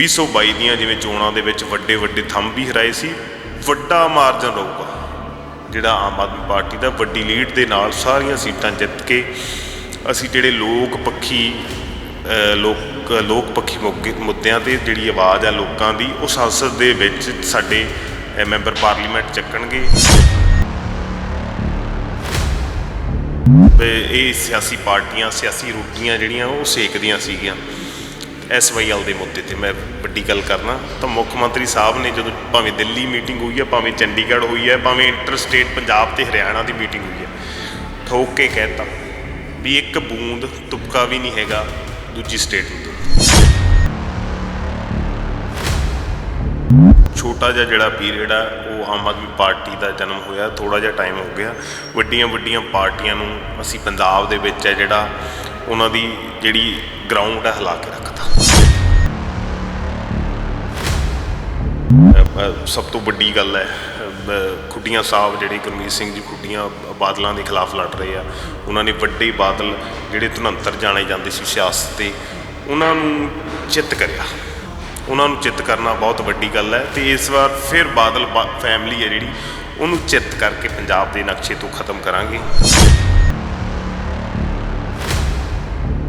2022 ਦੀਆਂ ਜਿਵੇਂ ਚੋਣਾਂ ਦੇ ਵਿੱਚ ਵੱਡੇ ਵੱਡੇ ਥੰਮ ਵੀ ਹਰਾਏ ਸੀ, ਵੱਡਾ ਮਾਰਜਨ ਰਹੂਗਾ, ਜਿਹੜਾ ਆਮ ਆਦਮੀ ਪਾਰਟੀ ਦਾ ਵੱਡੀ ਲੀਡ ਦੇ ਨਾਲ ਸਾਰੀਆਂ ਸੀਟਾਂ ਜਿੱਤ ਕੇ ਅਸੀਂ ਜਿਹੜੇ ਲੋਕ ਪੱਖੀ ਲੋਕ ਲੋਕ ਪੱਖੀ ਮੁੱਗੇ- ਮੁੱਦਿਆਂ ਤੇ ਜਿਹੜੀ ਆਵਾਜ਼ ਆ ਲੋਕਾਂ ਦੀ ਉਹ ਸੰਸਦ ਦੇ ਵਿੱਚ ਸਾਡੇ ਮੈਂਬਰ ਪਾਰਲੀਮੈਂਟ ਚੱਕਣਗੇ। ਤੇ ਇਹ ਸਿਆਸੀ ਪਾਰਟੀਆਂ, ਸਿਆਸੀ ਰੋਟੀਆਂ ਜਿਹੜੀਆਂ ਉਹ ਸੇਕਦੀਆਂ ਸੀਗੀਆਂ। ਐਸਵਾਈਐਲ ਦੇ ਮੁੱਦੇ ਤੇ ਮੈਂ ਵੱਡੀ ਗੱਲ ਕਰਨਾ। ਤਾਂ ਮੁੱਖ ਮੰਤਰੀ ਸਾਹਿਬ ਨੇ ਜਦੋਂ ਭਾਵੇਂ ਦਿੱਲੀ ਮੀਟਿੰਗ ਹੋਈ ਹੈ, ਭਾਵੇਂ ਚੰਡੀਗੜ੍ਹ ਹੋਈ ਹੈ, ਭਾਵੇਂ ਇੰਟਰ ਸਟੇਟ ਪੰਜਾਬ ਤੇ ਹਰਿਆਣਾ ਦੀ ਮੀਟਿੰਗ ਹੋਈ ਹੈ, ਠੋਕ ਕੇ ਕਹਿਤਾ ਵੀ ਇੱਕ ਬੂੰਦ ਤੁਪਕਾ ਵੀ ਨਹੀਂ ਹੈਗਾ ਦੂਜੀ ਸਟੇਟ ਨੂੰ ਛੋਟਾ ਜਿਹਾ ਜਿਹੜਾ ਪੀਰੀਅਡ ਆ, ਉਹ ਆਮ ਆਦਮੀ ਪਾਰਟੀ ਦਾ ਜਨਮ ਹੋਇਆ ਥੋੜਾ ਜਿਹਾ ਟਾਈਮ ਹੋ ਗਿਆ। ਵੱਡੀਆਂ ਵੱਡੀਆਂ ਪਾਰਟੀਆਂ ਨੂੰ ਅਸੀਂ ਪੰਜਾਬ ਦੇ ਵਿੱਚ ਹੈ ਜਿਹੜਾ ਉਹਨਾਂ ਦੀ ਜਿਹੜੀ ਗਰਾਊਂਡ ਹੈ, ਹਿਲਾ ਕੇ ਰੱਖਤਾ। ਸਭ ਤੋਂ ਵੱਡੀ ਗੱਲ ਹੈ ਖੁੱਡੀਆਂ ਸਾਹਿਬ ਜਿਹੜੇ ਗੁਰਮੀਤ ਸਿੰਘ ਜੀ ਖੁੱਡੀਆਂ ਬਾਦਲਾਂ ਦੇ ਖਿਲਾਫ ਲੜ ਰਹੇ ਆ, ਉਹਨਾਂ ਨੇ ਵੱਡੇ ਬਾਦਲ ਜਿਹੜੇ ਧੁਨੰਤਰ ਜਾਣੇ ਜਾਂਦੇ ਸੀ ਸਿਆਸਤ ਤੇ, ਉਹਨਾਂ ਨੂੰ ਚਿੱਤ ਕਰਿਆ। ਉਹਨਾਂ ਨੂੰ ਚਿੱਤ ਕਰਨਾ ਬਹੁਤ ਵੱਡੀ ਗੱਲ ਹੈ ਤੇ ਇਸ ਵਾਰ ਫਿਰ ਬਾਦਲ ਫੈਮਿਲੀ ਹੈ ਜਿਹੜੀ, ਉਹਨੂੰ ਚਿੱਤ ਕਰਕੇ ਪੰਜਾਬ ਦੇ ਨਕਸ਼ੇ ਤੋਂ ਖਤਮ ਕਰਾਂਗੇ।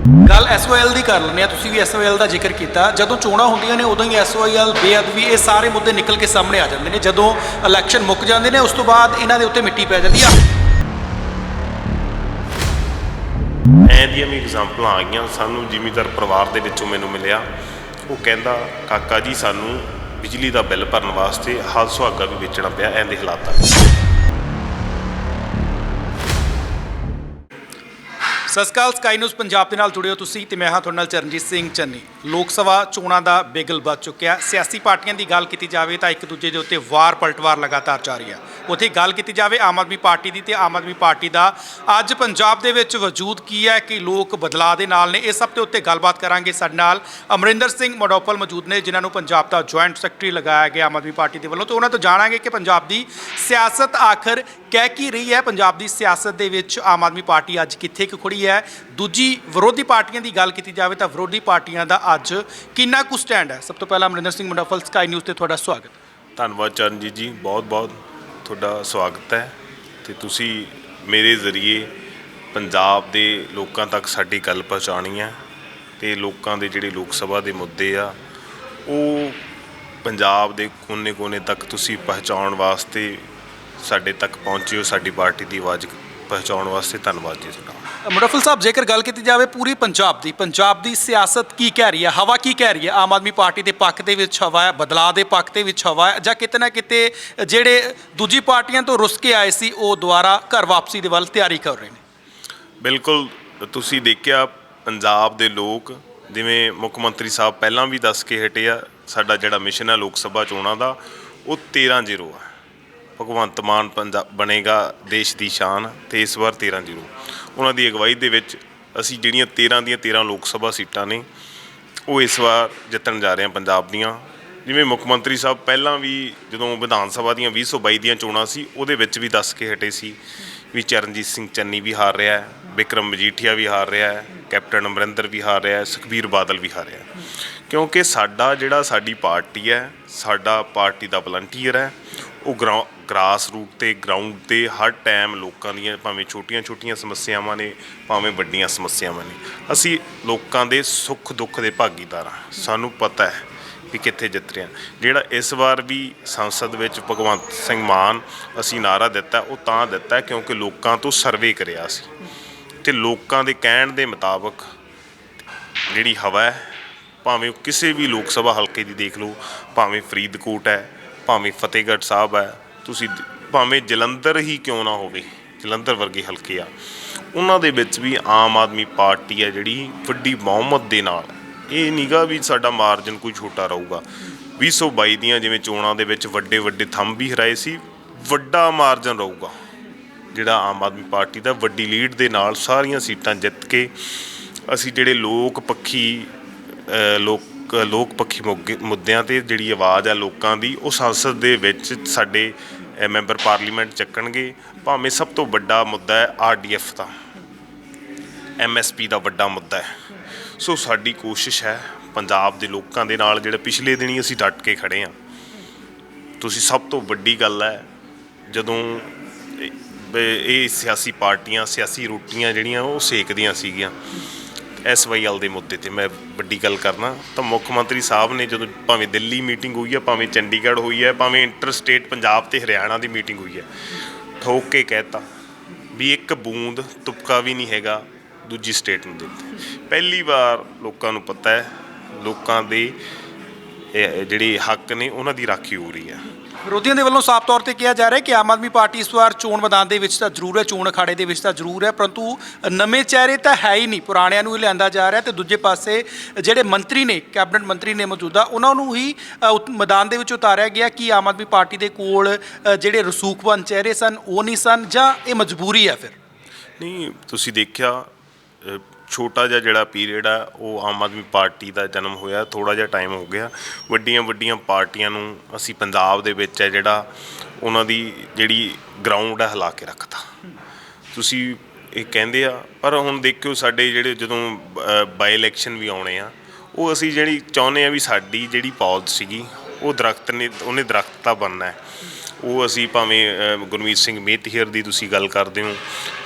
ਗੱਲ ਐਸਓਐਲ ਦੀ ਕਰ ਲੈਂਦੇ ਆ ਤੁਸੀਂ ਵੀ ਐਸਓਐਲ ਦਾ ਜ਼ਿਕਰ ਕੀਤਾ। ਜਦੋਂ ਚੋਣਾਂ ਹੁੰਦੀਆਂ ਨੇ, ਉਦੋਂ ਹੀ ਐਸਓਐਲ ਬੇਅਦਬੀ, ਇਹ ਸਾਰੇ ਮੁੱਦੇ ਨਿਕਲ ਕੇ ਸਾਹਮਣੇ ਆ ਜਾਂਦੇ ਨੇ। ਜਦੋਂ ਇਲੈਕਸ਼ਨ ਮੁੱਕ ਜਾਂਦੇ ਨੇ, ਉਸ ਤੋਂ ਬਾਅਦ ਇਹਨਾਂ ਦੇ ਉੱਤੇ ਮਿੱਟੀ ਪੈ ਜਾਂਦੀ ਆ। ਐਂ ਦੀਆਂ ਵੀ ਐਗਜ਼ਾਮਪਲਾਂ ਆ ਗਈਆਂ। ਸਾਨੂੰ ਜ਼ਿਮੀਂਦਾਰ ਪਰਿਵਾਰ ਦੇ ਵਿੱਚੋਂ ਮੈਨੂੰ ਮਿਲਿਆ। ਉਹ ਕਹਿੰਦਾ, ਕਾਕਾ ਜੀ, ਸਾਨੂੰ ਬਿਜਲੀ ਦਾ ਬਿੱਲ ਭਰਨ ਵਾਸਤੇ ਹਲ ਸੁਹਾਗਾ ਵੀ ਵੇਚਣਾ ਪਿਆ ਐਂ ਦੇ ਹਾਲਾਤਾਂ ਵਿੱਚ ਸਤਿ ਸ਼੍ਰੀ ਅਕਾਲ ਸਕਾਈ ਨਿਊਜ਼ ਪੰਜਾਬ ਦੇ ਨਾਲ ਜੁੜੇ ਹੋ ਤੁਸੀਂ ਤੇ ਮੈਂ ਹਾਂ ਤੁਹਾਡੇ ਨਾਲ ਚਰਨਜੀਤ ਸਿੰਘ ਚੰਨੀ। ਲੋਕ ਸਭਾ ਚੋਣਾਂ ਦਾ ਬੇਗਲ ਵੱਜ ਚੁੱਕਿਆ। ਸਿਆਸੀ ਪਾਰਟੀਆਂ ਦੀ ਗੱਲ ਕੀਤੀ ਜਾਵੇ ਤਾਂ ਇੱਕ ਦੂਜੇ ਦੇ ਉੱਤੇ ਵਾਰ ਪਲਟਵਾਰ ਲਗਾਤਾਰ ਜਾਰੀ ਹੈ ਉੱਥੇ ਗੱਲ ਕੀਤੀ ਜਾਵੇ ਆਮ ਆਦਮੀ ਪਾਰਟੀ ਦੀ ਤੇ ਆਮ ਆਦਮੀ ਪਾਰਟੀ ਦਾ। ਅੱਜ ਪੰਜਾਬ ਦੇ ਵਿੱਚ ਵਜੂਦ ਕੀ ਹੈ ਕਿ ਲੋਕ ਬਦਲਾਅ ਦੇ ਨਾਲ ਨੇ, ਇਸ ਸਭ ਦੇ ਉੱਤੇ ਗੱਲਬਾਤ ਕਰਾਂਗੇ ਸਾਡੇ ਨਾਲ ਅਮਰਿੰਦਰ ਸਿੰਘ ਮਡੋਪਲ ਮੌਜੂਦ ਨੇ, ਜਿਨ੍ਹਾਂ ਨੂੰ ਪੰਜਾਬ ਦਾ ਜੁਆਇੰਟ ਸੈਕਟਰੀ ਲਗਾਇਆ ਗਿਆ ਆਮ ਆਦਮੀ ਪਾਰਟੀ ਦੇ ਵੱਲੋਂ। ਤੇ ਉਹਨਾਂ ਤੋਂ ਜਾਣਾਂਗੇ ਕਿ ਪੰਜਾਬ ਦੀ ਸਿਆਸਤ ਆਖਰ ਕਹਿ ਕੀ ਰਹੀ ਹੈ, ਪੰਜਾਬ ਦੀ ਸਿਆਸਤ ਦੇ ਵਿੱਚ ਆਮ ਆਦਮੀ ਪਾਰਟੀ ਅੱਜ ਕਿੱਥੇ ਕੁ ਖੜੀ ਹੈ? ਦੂਜੀ, ਵਿਰੋਧੀ ਪਾਰਟੀਆਂ ਦੀ ਗੱਲ ਕੀਤੀ ਜਾਵੇ ਤਾਂ ਵਿਰੋਧੀ ਪਾਰਟੀਆਂ ਦਾ ਅੱਜ ਕਿੰਨਾ ਕੁ ਸਟੈਂਡ ਹੈ? ਸਭ ਤੋਂ ਪਹਿਲਾਂ ਅਮਰਿੰਦਰ ਸਿੰਘ ਮੁੰਡਾਫਲ ਸਕਾਈ ਨਿਊਜ਼ ਤੇ ਤੁਹਾਡਾ ਸਵਾਗਤ। ਧੰਨਵਾਦ ਚਰਨਜੀਤ ਜੀ, ਬਹੁਤ ਬਹੁਤ ਤੁਹਾਡਾ ਸਵਾਗਤ ਹੈ। ਤੇ ਤੁਸੀਂ ਮੇਰੇ ਜ਼ਰੀਏ ਪੰਜਾਬ ਦੇ ਲੋਕਾਂ ਤੱਕ ਸਾਡੀ ਗੱਲ ਪਹੁੰਚਾਉਣੀ ਹੈ ਤੇ ਲੋਕਾਂ ਦੇ ਜਿਹੜੇ ਲੋਕ ਸਭਾ ਦੇ ਮੁੱਦੇ ਆ, ਉਹ ਪੰਜਾਬ ਦੇ ਕੋਨੇ-ਕੋਨੇ ਤੱਕ ਤੁਸੀਂ ਪਹੁੰਚਾਉਣ ਵਾਸਤੇ ਸਾਡੇ ਤੱਕ ਪਹੁੰਚੇ ਹੋ ਸਾਡੀ ਪਾਰਟੀ ਦੀ ਆਵਾਜ਼ ਪਹੁੰਚਾਉਣ ਵਾਸਤੇ ਧੰਨਵਾਦ ਜੀ ਤੁਹਾਡਾ। ਮਡੋਫਲ ਸਾਹਿਬ ਜੇਕਰ ਗੱਲ ਕੀਤੀ ਜਾਵੇ ਪੂਰੀ ਪੰਜਾਬ ਦੀ ਪੰਜਾਬ ਦੀ ਸਿਆਸਤ ਕੀ ਕਹਿ ਰਹੀ ਹੈ? ਹਵਾ ਕੀ ਕਹਿ ਰਹੀ ਹੈ? ਆਮ ਆਦਮੀ ਪਾਰਟੀ ਦੇ ਪੱਖ ਦੇ ਵਿੱਚ ਹਵਾ ਹੈ ਬਦਲਾਅ ਦੇ ਪੱਖ ਦੇ ਵਿੱਚ ਹਵਾ ਹੈ ਜਾਂ ਕਿਤੇ ਨਾ ਕਿਤੇ ਜਿਹੜੇ ਦੂਜੀ ਪਾਰਟੀਆਂ ਤੋਂ ਰੁੱਸ ਕੇ ਆਏ ਸੀ ਉਹ ਦੁਬਾਰਾ ਘਰ ਵਾਪਸੀ ਦੇ ਵੱਲ ਤਿਆਰੀ ਕਰ ਰਹੇ ਨੇ? ਬਿਲਕੁਲ ਤੁਸੀਂ ਦੇਖਿਆ ਪੰਜਾਬ ਦੇ ਲੋਕ ਜਿਵੇਂ ਮੁੱਖ ਮੰਤਰੀ ਸਾਹਿਬ ਪਹਿਲਾਂ ਵੀ ਦੱਸ ਕੇ ਹਟੇ ਆ ਸਾਡਾ ਜਿਹੜਾ ਮਿਸ਼ਨ ਹੈ ਲੋਕ ਸਭਾ ਚੋਣਾਂ ਦਾ ਉਹ 13-0 ਆ। ਭਗਵੰਤ ਮਾਨ ਪੰਜਾਬ ਬਣੇਗਾ ਦੇਸ਼ ਦੀ ਸ਼ਾਨ ਤੇ ਇਸ ਵਾਰ 13-0 ਉਹਨਾਂ ਦੀ ਅਗਵਾਈ ਦੇ ਵਿੱਚ ਅਸੀਂ ਜਿਹੜੀਆਂ 13 ਦੀਆਂ 13 ਲੋਕ ਸਭਾ ਸੀਟਾਂ ਨੇ, ਉਹ ਇਸ ਵਾਰ ਜਿੱਤਣ ਜਾ ਰਹੇ ਹਾਂ ਪੰਜਾਬ ਦੀਆਂ। ਜਿਵੇਂ ਮੁੱਖ ਮੰਤਰੀ ਸਾਹਿਬ ਪਹਿਲਾਂ ਵੀ ਜਦੋਂ ਵਿਧਾਨ ਸਭਾ ਦੀਆਂ 2022 ਦੀਆਂ ਚੋਣਾਂ ਸੀ, ਉਹਦੇ ਵਿੱਚ ਵੀ ਦੱਸ ਕੇ ਹਟੇ ਸੀ ਵੀ ਚਰਨਜੀਤ ਸਿੰਘ ਚੰਨੀ ਵੀ ਹਾਰ ਰਿਹਾ ਹੈ, ਵਿਕਰਮ ਮਜੀਠੀਆ ਵੀ ਹਾਰ ਰਿਹਾ ਹੈ, ਕੈਪਟਨ ਅਮਰਿੰਦਰ ਵੀ ਹਾਰ ਰਿਹਾ ਹੈ, ਸੁਖਬੀਰ ਬਾਦਲ ਵੀ ਹਾਰ ਰਿਹਾ ਕਿਉਂਕਿ ਸਾਡਾ ਜਿਹੜਾ ਸਾਡੀ ਪਾਰਟੀ ਹੈ, ਸਾਡਾ ਪਾਰਟੀ ਦਾ ਵਲੰਟੀਅਰ ਹੈ ਉਹ ਗਰਾ- ਗਰਾਸ ਰੂਟ ਤੇ ਗਰਾਊਂਡ ਤੇ ਹਰ ਟਾਈਮ ਲੋਕਾਂ ਦੀਆਂ ਭਾਵੇਂ ਛੋਟੀਆਂ-ਛੋਟੀਆਂ ਸਮੱਸਿਆਵਾਂ ਨੇ, ਭਾਵੇਂ ਵੱਡੀਆਂ ਸਮੱਸਿਆਵਾਂ ਨੇ, ਅਸੀਂ ਲੋਕਾਂ ਦੇ ਸੁੱਖ ਦੁੱਖ ਦੇ ਭਾਗੀਦਾਰ ਹਾਂ। ਸਾਨੂੰ ਪਤਾ ਹੈ ਵੀ ਕਿੱਥੇ ਜਿੱਤ ਰਹੇ ਹਾਂ। ਜਿਹੜਾ ਇਸ ਵਾਰ ਵੀ ਸੰਸਦ ਵਿੱਚ ਭਗਵੰਤ ਸਿੰਘ ਮਾਨ ਅਸੀਂ ਨਾਰਾ ਦਿੱਤਾ, ਉਹ ਤਾਂ ਦਿੱਤਾ ਕਿਉਂਕਿ ਲੋਕਾਂ ਤੋਂ ਸਰਵੇ ਕਰਿਆ ਸੀ। ਤੇ ਲੋਕਾਂ ਦੇ ਕਹਿਣ ਦੇ ਮੁਤਾਬਕ ਜਿਹੜੀ ਹਵਾ ਹੈ, ਭਾਵੇਂ ਉਹ ਕਿਸੇ ਵੀ ਲੋਕ ਸਭਾ ਹਲਕੇ ਦੀ ਦੇਖ ਲਓ, ਭਾਵੇਂ ਫਰੀਦਕੋਟ ਹੈ ਭਾਵੇਂ ਫਤਿਹਗੜ੍ਹ ਸਾਹਿਬ ਹੈ, ਤੁਸੀਂ ਭਾਵੇਂ ਜਲੰਧਰ ਹੀ ਕਿਉਂ ਨਾ ਹੋਵੇ, ਜਲੰਧਰ ਵਰਗੇ ਹਲਕੇ ਆ, ਉਹਨਾਂ ਦੇ ਵਿੱਚ ਵੀ ਆਮ ਆਦਮੀ ਪਾਰਟੀ ਹੈ ਜਿਹੜੀ ਵੱਡੀ ਬਹੁਮਤ ਦੇ ਨਾਲ। ਇਹ ਨੀਗਾ ਵੀ ਸਾਡਾ ਮਾਰਜਨ ਕੋਈ ਛੋਟਾ ਰਹੂਗਾ। 2022 ਦੀਆਂ ਜਿਵੇਂ ਚੋਣਾਂ ਦੇ ਵਿੱਚ ਵੱਡੇ ਵੱਡੇ ਥੰਮ ਵੀ ਹਰਾਏ ਸੀ, ਵੱਡਾ ਮਾਰਜਨ ਰਹੂਗਾ। ਜਿਹੜਾ ਆਮ ਆਦਮੀ ਪਾਰਟੀ ਦਾ ਵੱਡੀ ਲੀਡ ਦੇ ਨਾਲ ਸਾਰੀਆਂ ਸੀਟਾਂ ਜਿੱਤ ਕੇ, ਅਸੀਂ ਜਿਹੜੇ ਲੋਕ ਪੱਖੀ ਲੋਕ ਲੋਕ ਪੱਖੀ ਮੁੱਗੇ- ਮੁੱਦਿਆਂ ਤੇ ਜਿਹੜੀ ਆਵਾਜ਼ ਆ ਲੋਕਾਂ ਦੀ ਉਹ ਸੰਸਦ ਦੇ ਵਿੱਚ ਸਾਡੇ ਅ, ਮੈਂਬਰ ਪਾਰਲੀਮੈਂਟ ਚੱਕਣਗੇ। ਭਾਵੇਂ ਸਭ ਤੋਂ ਵੱਡਾ ਮੁੱਦਾ ਹੈ ਆਰਡੀਐਫ ਦਾ। ਐਮਐਸਪੀ ਦਾ ਵੱਡਾ ਮੁੱਦਾ ਹੈ। ਸੋ ਸਾਡੀ ਕੋਸ਼ਿਸ਼ ਹੈ ਪੰਜਾਬ ਦੇ ਲੋਕਾਂ ਦੇ ਨਾਲ ਜਿਹੜੇ ਪਿਛਲੇ ਦਿਨੀ ਅਸੀਂ ਡਟ ਕੇ ਖੜੇ ਹਾਂ। ਤੁਸੀਂ ਸਭ ਤੋਂ ਵੱਡੀ ਗੱਲ ਹੈ ਜਦੋਂ ਇਹ- ਇਹ ਸਿਆਸੀ ਪਾਰਟੀਆਂ ਸਿਆਸੀ ਰੋਟੀਆਂ ਜਿਹੜੀਆਂ ਉਹ ਸੇਕਦੀਆਂ ਸੀਗੀਆਂ। ਐਸਵਾਈਐਲ ਦੇ ਮੁੱਦੇ ਤੇ ਮੈਂ ਵੱਡੀ ਗੱਲ ਕਰਨਾ, ਤਾਂ ਮੁੱਖ ਮੰਤਰੀ ਸਾਹਿਬ ਨੇ ਜਦੋਂ ਭਾਵੇਂ ਦਿੱਲੀ ਮੀਟਿੰਗ ਹੋਈ ਹੈ ਭਾਵੇਂ ਚੰਡੀਗੜ੍ਹ ਹੋਈ ਹੈ ਭਾਵੇਂ ਇੰਟਰ ਸਟੇਟ ਪੰਜਾਬ ਤੇ ਹਰਿਆਣਾ ਦੀ ਮੀਟਿੰਗ ਹੋਈ ਹੈ ਠੋਕ ਕੇ ਕਹਿਤਾ ਵੀ ਇੱਕ ਬੂੰਦ ਤੁਪਕਾ ਵੀ ਨਹੀਂ ਹੈਗਾ ਦੂਜੀ ਸਟੇਟ ਨੂੰ ਦਿੱਤੇ ਪਹਿਲੀ ਵਾਰ ਲੋਕਾਂ ਨੂੰ ਪਤਾ ਹੈ, ਲੋਕਾਂ ਦੇ ਜਿਹੜੇ ਹੱਕ ਨੇ, ਉਹਨਾਂ ਦੀ ਰਾਖੀ ਹੋ ਰਹੀ ਹੈ ਵਿਰੋਧੀਆਂ ਦੇ ਵੱਲੋਂ ਸਾਫ਼ ਤੌਰ ਤੇ ਕਿਹਾ ਜਾ ਰਿਹਾ ਹੈ ਕਿ ਆਮ ਆਦਮੀ ਪਾਰਟੀ ਇਸ ਵਾਰ ਚੋਣ ਮੈਦਾਨ ਦੇ ਵਿੱਚ ਤਾਂ ਜ਼ਰੂਰ ਹੈ, ਚੋਣ ਅਖਾੜੇ ਦੇ ਵਿੱਚ ਤਾਂ ਜ਼ਰੂਰ ਹੈ, ਪਰੰਤੂ ਨਵੇਂ ਚਿਹਰੇ ਤਾਂ ਹੈ ਹੀ ਨਹੀਂ, ਪੁਰਾਣਿਆਂ ਨੂੰ ਹੀ ਲਿਆਂਦਾ ਜਾ ਰਿਹਾ ਤੇ ਦੂਜੇ ਪਾਸੇ ਜਿਹੜੇ ਮੰਤਰੀ ਨੇ, ਕੈਬਨਿਟ ਮੰਤਰੀ ਨੇ ਮੌਜੂਦਾ, ਉਹਨਾਂ ਨੂੰ ਹੀ ਉਤ- ਮੈਦਾਨ ਦੇ ਵਿੱਚ ਉਤਾਰਿਆ ਗਿਆ ਕਿ ਆਮ ਆਦਮੀ ਪਾਰਟੀ ਦੇ ਕੋਲ ਜਿਹੜੇ ਰਸੂਖਵਾਨ ਚਿਹਰੇ ਸਨ, ਉਹ ਨਹੀਂ ਸਨ ਜਾਂ ਇਹ ਮਜਬੂਰੀ ਹੈ ਫਿਰ? ਨਹੀਂ, ਤੁਸੀਂ ਦੇਖਿਆ ਛੋਟਾ ਜਿਹਾ ਜਿਹੜਾ ਪੀਰੀਅਡ ਆ, ਉਹ ਆਮ ਆਦਮੀ ਪਾਰਟੀ ਦਾ ਜਨਮ ਹੋਇਆ ਥੋੜਾ ਜਿਹਾ ਟਾਈਮ ਹੋ ਗਿਆ। ਵੱਡੀਆਂ ਵੱਡੀਆਂ ਪਾਰਟੀਆਂ ਨੂੰ ਅਸੀਂ ਪੰਜਾਬ ਦੇ ਵਿੱਚ ਹੈ ਜਿਹੜਾ ਉਹਨਾਂ ਦੀ ਜਿਹੜੀ ਗਰਾਊਂਡ ਹੈ ਹਿਲਾ ਕੇ ਰੱਖਤਾ। ਤੁਸੀਂ ਇਹ ਕਹਿੰਦੇ ਆ, ਪਰ ਹੁਣ ਦੇਖਿਓ ਸਾਡੇ ਜਿਹੜੇ ਜਦੋਂ ਬਾਈ ਇਲੈਕਸ਼ਨ ਵੀ ਆਉਣੇ ਆ, ਉਹ ਅਸੀਂ ਜਿਹੜੀ ਚਾਹੁੰਦੇ ਆ ਵੀ ਸਾਡੀ ਜਿਹੜੀ ਪੌਦ ਸੀਗੀ, ਉਹ ਦਰਖਤ ਨੇ, ਉਹਨੇ ਦਰਖਤ ਤਾਂ ਬਣਨਾ ਹੈ। ਉਹ ਅਸੀਂ ਭਾਵੇਂ ਗੁਰਮੀਤ ਸਿੰਘ ਮੇਤਹੀਰ ਦੀ ਤੁਸੀਂ ਗੱਲ ਕਰਦੇ ਹੋ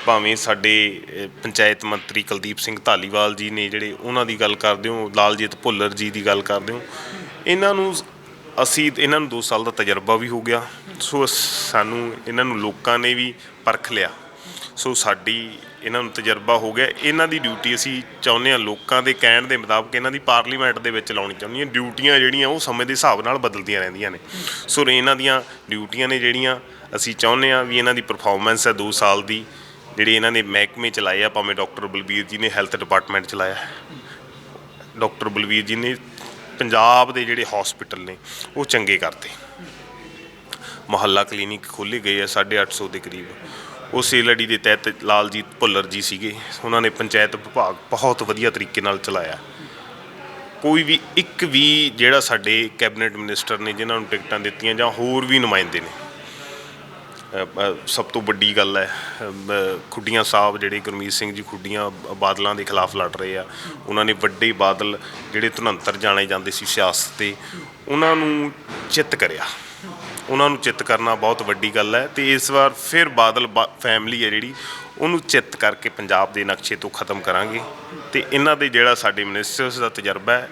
ਭਾਵੇਂ ਸਾਡੇ ਪੰਚਾਇਤ ਮੰਤਰੀ ਕੁਲਦੀਪ ਸਿੰਘ ਧਾਲੀਵਾਲ ਜੀ ਨੇ ਜਿਹੜੇ ਉਹਨਾਂ ਦੀ ਗੱਲ ਕਰਦੇ ਹੋ, ਲਾਲਜੀਤ ਭੁੱਲਰ ਜੀ ਦੀ ਗੱਲ ਕਰਦੇ ਹੋ, ਇਹਨਾਂ ਨੂੰ ਅਸੀਂ ਇਹਨਾਂ ਨੂੰ 2 ਸਾਲ ਦਾ ਤਜਰਬਾ ਵੀ ਹੋ ਗਿਆ, ਸੋ ਅਸ- ਸਾਨੂੰ ਇਹਨਾਂ ਨੂੰ ਲੋਕਾਂ ਨੇ ਵੀ ਪਰਖ ਲਿਆ। ਸੋ ਸਾਡੀ ਇਹਨਾਂ ਨੂੰ ਤਜਰਬਾ ਹੋ ਗਿਆ, ਇਹਨਾਂ ਦੀ ਡਿਊਟੀ ਅਸੀਂ ਚਾਹੁੰਦੇ ਹਾਂ ਲੋਕਾਂ ਦੇ ਕਹਿਣ ਦੇ ਮੁਤਾਬਕ ਇਹਨਾਂ ਦੀ ਪਾਰਲੀਮੈਂਟ ਦੇ ਵਿੱਚ ਲਾਉਣੀ ਚਾਹੁੰਦੀ ਹਾਂ, ਡਿਊਟੀਆਂ ਜਿਹੜੀਆਂ ਉਹ ਸਮੇਂ ਦੇ ਹਿਸਾਬ ਨਾਲ ਬਦਲਦੀਆਂ ਰਹਿੰਦੀਆਂ ਨੇ। ਸੋ ਇਹਨਾਂ ਦੀਆਂ ਡਿਊਟੀਆਂ ਨੇ ਜਿਹੜੀਆਂ ਅਸੀਂ ਚਾਹੁੰਦੇ ਹਾਂ ਵੀ ਇਹਨਾਂ ਦੀ ਪਰਫਾਰਮੈਂਸ ਹੈ 2 ਸਾਲ ਦੀ ਜਿਹੜੇ ਇਹਨਾਂ ਨੇ ਮਹਿਕਮੇ ਚਲਾਏ ਆ, ਭਾਵੇਂ ਡਾਕਟਰ ਬਲਬੀਰ ਜੀ ਨੇ ਹੈਲਥ ਡਿਪਾਰਟਮੈਂਟ ਚਲਾਇਆ। ਡਾਕਟਰ ਬਲਬੀਰ ਜੀ ਨੇ ਪੰਜਾਬ ਦੇ ਜਿਹੜੇ ਹਸਪੀਟਲ ਨੇ, ਉਹ ਚੰਗੇ ਕਰਤੇ। ਮੁਹੱਲਾ ਕਲੀਨਿਕ ਖੋਲ੍ਹੇ ਗਏ ਆ 850 ਦੇ ਕਰੀਬ। ਉਹ ਸੇਲੜੀ ਦੇ ਤਹਿਤ ਲਾਲਜੀਤ ਭੁੱਲਰ ਜੀ ਸੀਗੇ। ਉਹਨਾਂ ਨੇ ਪੰਚਾਇਤ ਵਿਭਾਗ ਬਹੁਤ ਵਧੀਆ ਤਰੀਕੇ ਨਾਲ ਚਲਾਇਆ। ਕੋਈ ਵੀ ਇੱਕ ਵੀ ਜਿਹੜਾ ਸਾਡੇ ਕੈਬਨਿਟ ਮਿਨਿਸਟਰ ਨੇ, ਜਿਨ੍ਹਾਂ ਨੂੰ ਟਿਕਟਾਂ ਦਿੱਤੀਆਂ ਜਾਂ ਹੋਰ ਵੀ ਨੁਮਾਇੰਦੇ ਨੇ ਸਭ ਤੋਂ ਵੱਡੀ ਗੱਲ ਹੈ ਖੁੱਡੀਆਂ ਸਾਹਿਬ ਜਿਹੜੇ ਗੁਰਮੀਤ ਸਿੰਘ ਜੀ ਖੁੱਡੀਆਂ ਬਾਦਲਾਂ ਦੇ ਖਿਲਾਫ ਲੜ ਰਹੇ ਆ। ਉਹਨਾਂ ਨੇ ਵੱਡੇ ਬਾਦਲ ਜਿਹੜੇ ਧੁਨੰਤਰ ਜਾਣੇ ਜਾਂਦੇ ਸੀ ਸਿਆਸਤ ਤੇ, ਉਹਨਾਂ ਨੂੰ ਚਿੱਤ ਕਰਿਆ। ਉਹਨਾਂ ਨੂੰ ਚਿੱਤ ਕਰਨਾ ਬਹੁਤ ਵੱਡੀ ਗੱਲ ਹੈ ਤੇ ਇਸ ਵਾਰ ਫਿਰ ਬਾਦਲ ਫੈਮਿਲੀ ਹੈ ਜਿਹੜੀ, ਉਹਨੂੰ ਚਿੱਤ ਕਰਕੇ ਪੰਜਾਬ ਦੇ ਨਕਸ਼ੇ ਤੋਂ ਖਤਮ ਕਰਾਂਗੇ। ਤੇ ਇਹਨਾਂ ਦੇ ਜਿਹੜਾ ਸਾਡੇ ਮਿਨਿਸਟਰਸ ਦਾ ਤਜਰਬਾ ਹੈ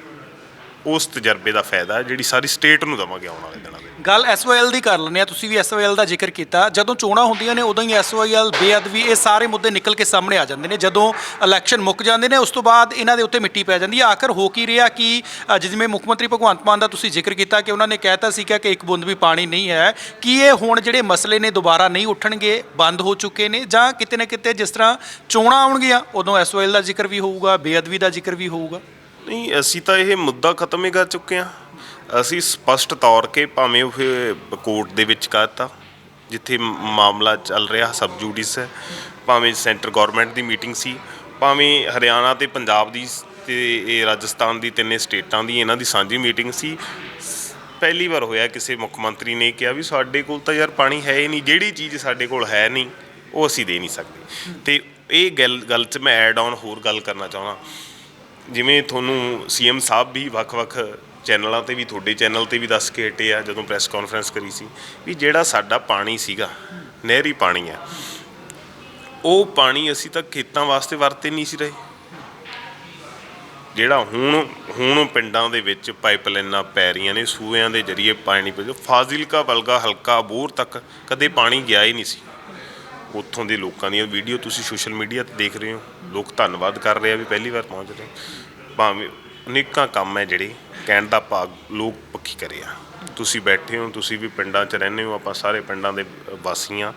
ਉਸ ਤਜਰਬੇ ਦਾ ਫਾਇਦਾ ਜਿਹੜੀ ਸਾਰੀ ਸਟੇਟ ਨੂੰ ਦਵਾਂਗੇ ਆਉਣ ਵਾਲੇ ਦਿਨਾਂ ਦੇ ਵਿੱਚ। ਗੱਲ ਐਸਵਾਈਐਲ ਦੀ ਕਰ ਲੈਂਦੇ ਆ ਤੁਸੀਂ ਵੀ ਐਸਵਾਈਐਲ ਦਾ ਜ਼ਿਕਰ ਕੀਤਾ। ਜਦੋਂ ਚੋਣਾਂ ਹੁੰਦੀਆਂ ਨੇ, ਉਦੋਂ ਹੀ ਐਸਵਾਈਐਲ ਬੇਅਦਬੀ, ਇਹ ਸਾਰੇ ਮੁੱਦੇ ਨਿਕਲ ਕੇ ਸਾਹਮਣੇ ਆ ਜਾਂਦੇ ਨੇ। ਜਦੋਂ ਇਲੈਕਸ਼ਨ ਮੁੱਕ ਜਾਂਦੇ ਨੇ, ਉਸ ਤੋਂ ਬਾਅਦ ਇਹਨਾਂ ਦੇ ਉੱਤੇ ਮਿੱਟੀ ਪੈ ਜਾਂਦੀ ਹੈ। ਆਖਰ ਹੋ ਕੀ ਰਿਹਾ ਕਿ ਜਿਵੇਂ ਮੁੱਖ ਮੰਤਰੀ ਭਗਵੰਤ ਮਾਨ ਦਾ ਤੁਸੀਂ ਜ਼ਿਕਰ ਕੀਤਾ ਕਿ ਉਹਨਾਂ ਨੇ ਕਹਿਤਾ ਸੀਗਾ ਕਿ ਇੱਕ ਬੂੰਦ ਵੀ ਪਾਣੀ ਨਹੀਂ ਹੈ। ਕੀ ਇਹ ਹੁਣ ਜਿਹੜੇ ਮਸਲੇ ਨੇ ਦੁਬਾਰਾ ਨਹੀਂ ਉੱਠਣਗੇ, ਬੰਦ ਹੋ ਚੁੱਕੇ ਨੇ? ਜਾਂ ਕਿਤੇ ਨਾ ਕਿਤੇ ਜਿਸ ਤਰ੍ਹਾਂ ਚੋਣਾਂ ਆਉਣਗੀਆਂ, ਉਦੋਂ ਐਸਵਾਈਐਲ ਦਾ ਜ਼ਿਕਰ ਵੀ ਹੋਊਗਾ, ਬੇਅਦਬੀ ਦਾ ਜ਼ਿਕਰ ਵੀ ਹੋਊਗਾ? ਨਹੀਂ, ਅਸੀਂ ਤਾਂ ਇਹ ਮੁੱਦਾ ਖਤਮ ਹੀ ਕਰ ਚੁੱਕੇ ਹਾਂ। ਅਸੀਂ ਸਪਸ਼ਟ ਤੌਰ ਕੇ ਭਾਵੇਂ ਉਹ ਕੋਰਟ ਦੇ ਵਿੱਚ ਕਹਤਾ ਜਿੱਥੇ ਮਾਮਲਾ ਚੱਲ ਰਿਹਾ, ਸਬ ਜੂਡਿਸ ਹੈ। ਭਾਵੇਂ ਸੈਂਟਰ ਗਵਰਨਮੈਂਟ ਦੀ ਮੀਟਿੰਗ ਸੀ, ਭਾਵੇਂ ਹਰਿਆਣਾ ਤੇ ਪੰਜਾਬ ਦੀ ਸ- ਤੇ ਇਹ ਰਾਜਸਥਾਨ ਦੀ ਤਿੰਨੇ ਸਟੇਟਾਂ ਦੀ ਇਹਨਾਂ ਦੀ ਸਾਂਝੀ ਮੀਟਿੰਗ ਸੀ। ਪਹਿਲੀ ਵਾਰ ਹੋਇਆ, ਕਿਸੇ ਮੁੱਖ ਮੰਤਰੀ ਨੇ ਕਿਹਾ ਵੀ ਸਾਡੇ ਕੋਲ ਤਾਂ ਯਾਰ ਪਾਣੀ ਹੈ ਹੀ ਨਹੀਂ, ਜਿਹੜੀ ਚੀਜ਼ ਸਾਡੇ ਕੋਲ ਹੈ ਨਹੀਂ, ਉਹ ਅਸੀਂ ਦੇ ਨਹੀਂ ਸਕਦੇ। ਤੇ ਇਹ ਗੱਲ ਗੱਲ 'ਚ ਮੈਂ ਐਡ ਆਨ ਹੋਰ ਗੱਲ ਕਰਨਾ ਚਾਹੁੰਦਾ। ਜਿਵੇਂ ਤੁਹਾਨੂੰ ਸੀਐਮ ਸਾਹਿਬ ਵੀ ਵੱਖ-ਵੱਖ ਚੈਨਲਾਂ ਤੇ ਵੀ, ਤੁਹਾਡੇ ਚੈਨਲ ਤੇ ਵੀ ਦੱਸ ਕੇ ਹਟੇ ਆ, ਜਦੋਂ ਪ੍ਰੈਸ ਕਾਨਫਰੰਸ ਕਰੀ ਸੀ, ਵੀ ਜਿਹੜਾ ਸਾਡਾ ਪਾਣੀ ਸੀਗਾ, ਨਹਿਰੀ ਪਾਣੀ ਆ, ਉਹ ਪਾਣੀ ਅਸੀਂ ਤਾਂ ਖੇਤਾਂ ਵਾਸਤੇ ਵਰਤੇ ਨਹੀਂ ਸੀ ਰਹੇ। ਜਿਹੜਾ ਹੁਣ ਹੁਣ ਪਿੰਡਾਂ ਦੇ ਵਿੱਚ ਪਾਈਪਲਾਈਨਾਂ ਪੈ ਰਹੀਆਂ ਨੇ ਸੂਇਆਂ ਦੇ ਜ਼ਰੀਏ ਪਾਣੀ ਪੈ ਫਾਜ਼ਿਲਕਾ ਬਲਗਾ ਹਲਕਾ ਬੋਰ ਤੱਕ ਕਦੇ ਪਾਣੀ ਗਿਆ ਹੀ ਨਹੀਂ ਸੀ। ਉੱਥੋਂ ਦੇ ਲੋਕਾਂ ਦੀਆਂ ਵੀਡੀਓ ਤੁਸੀਂ ਸੋਸ਼ਲ ਮੀਡੀਆ ਤੇ ਦੇਖ ਰਹੇ ਹੋ। ਲੋਕ ਧੰਨਵਾਦ ਕਰ ਰਹੇ ਆ ਵੀ ਪਹਿਲੀ ਵਾਰ ਪਹੁੰਚ ਰਹੇ। ਭਾਵੇਂ ਅਨੇਕਾਂ ਕੰਮ ਹੈ ਜਿਹੜੇ ਕਹਿਣ ਦਾ ਭਾਗ ਲੋਕ ਪੱਖੀ ਕਰੇ ਆ। ਤੁਸੀਂ ਬੈਠੇ ਹੋ, ਤੁਸੀਂ ਵੀ ਪਿੰਡਾਂ 'ਚ ਰਹਿੰਦੇ ਹੋ, ਆਪਾਂ ਸਾਰੇ ਪਿੰਡਾਂ ਦੇ ਵਾਸੀ ਹਾਂ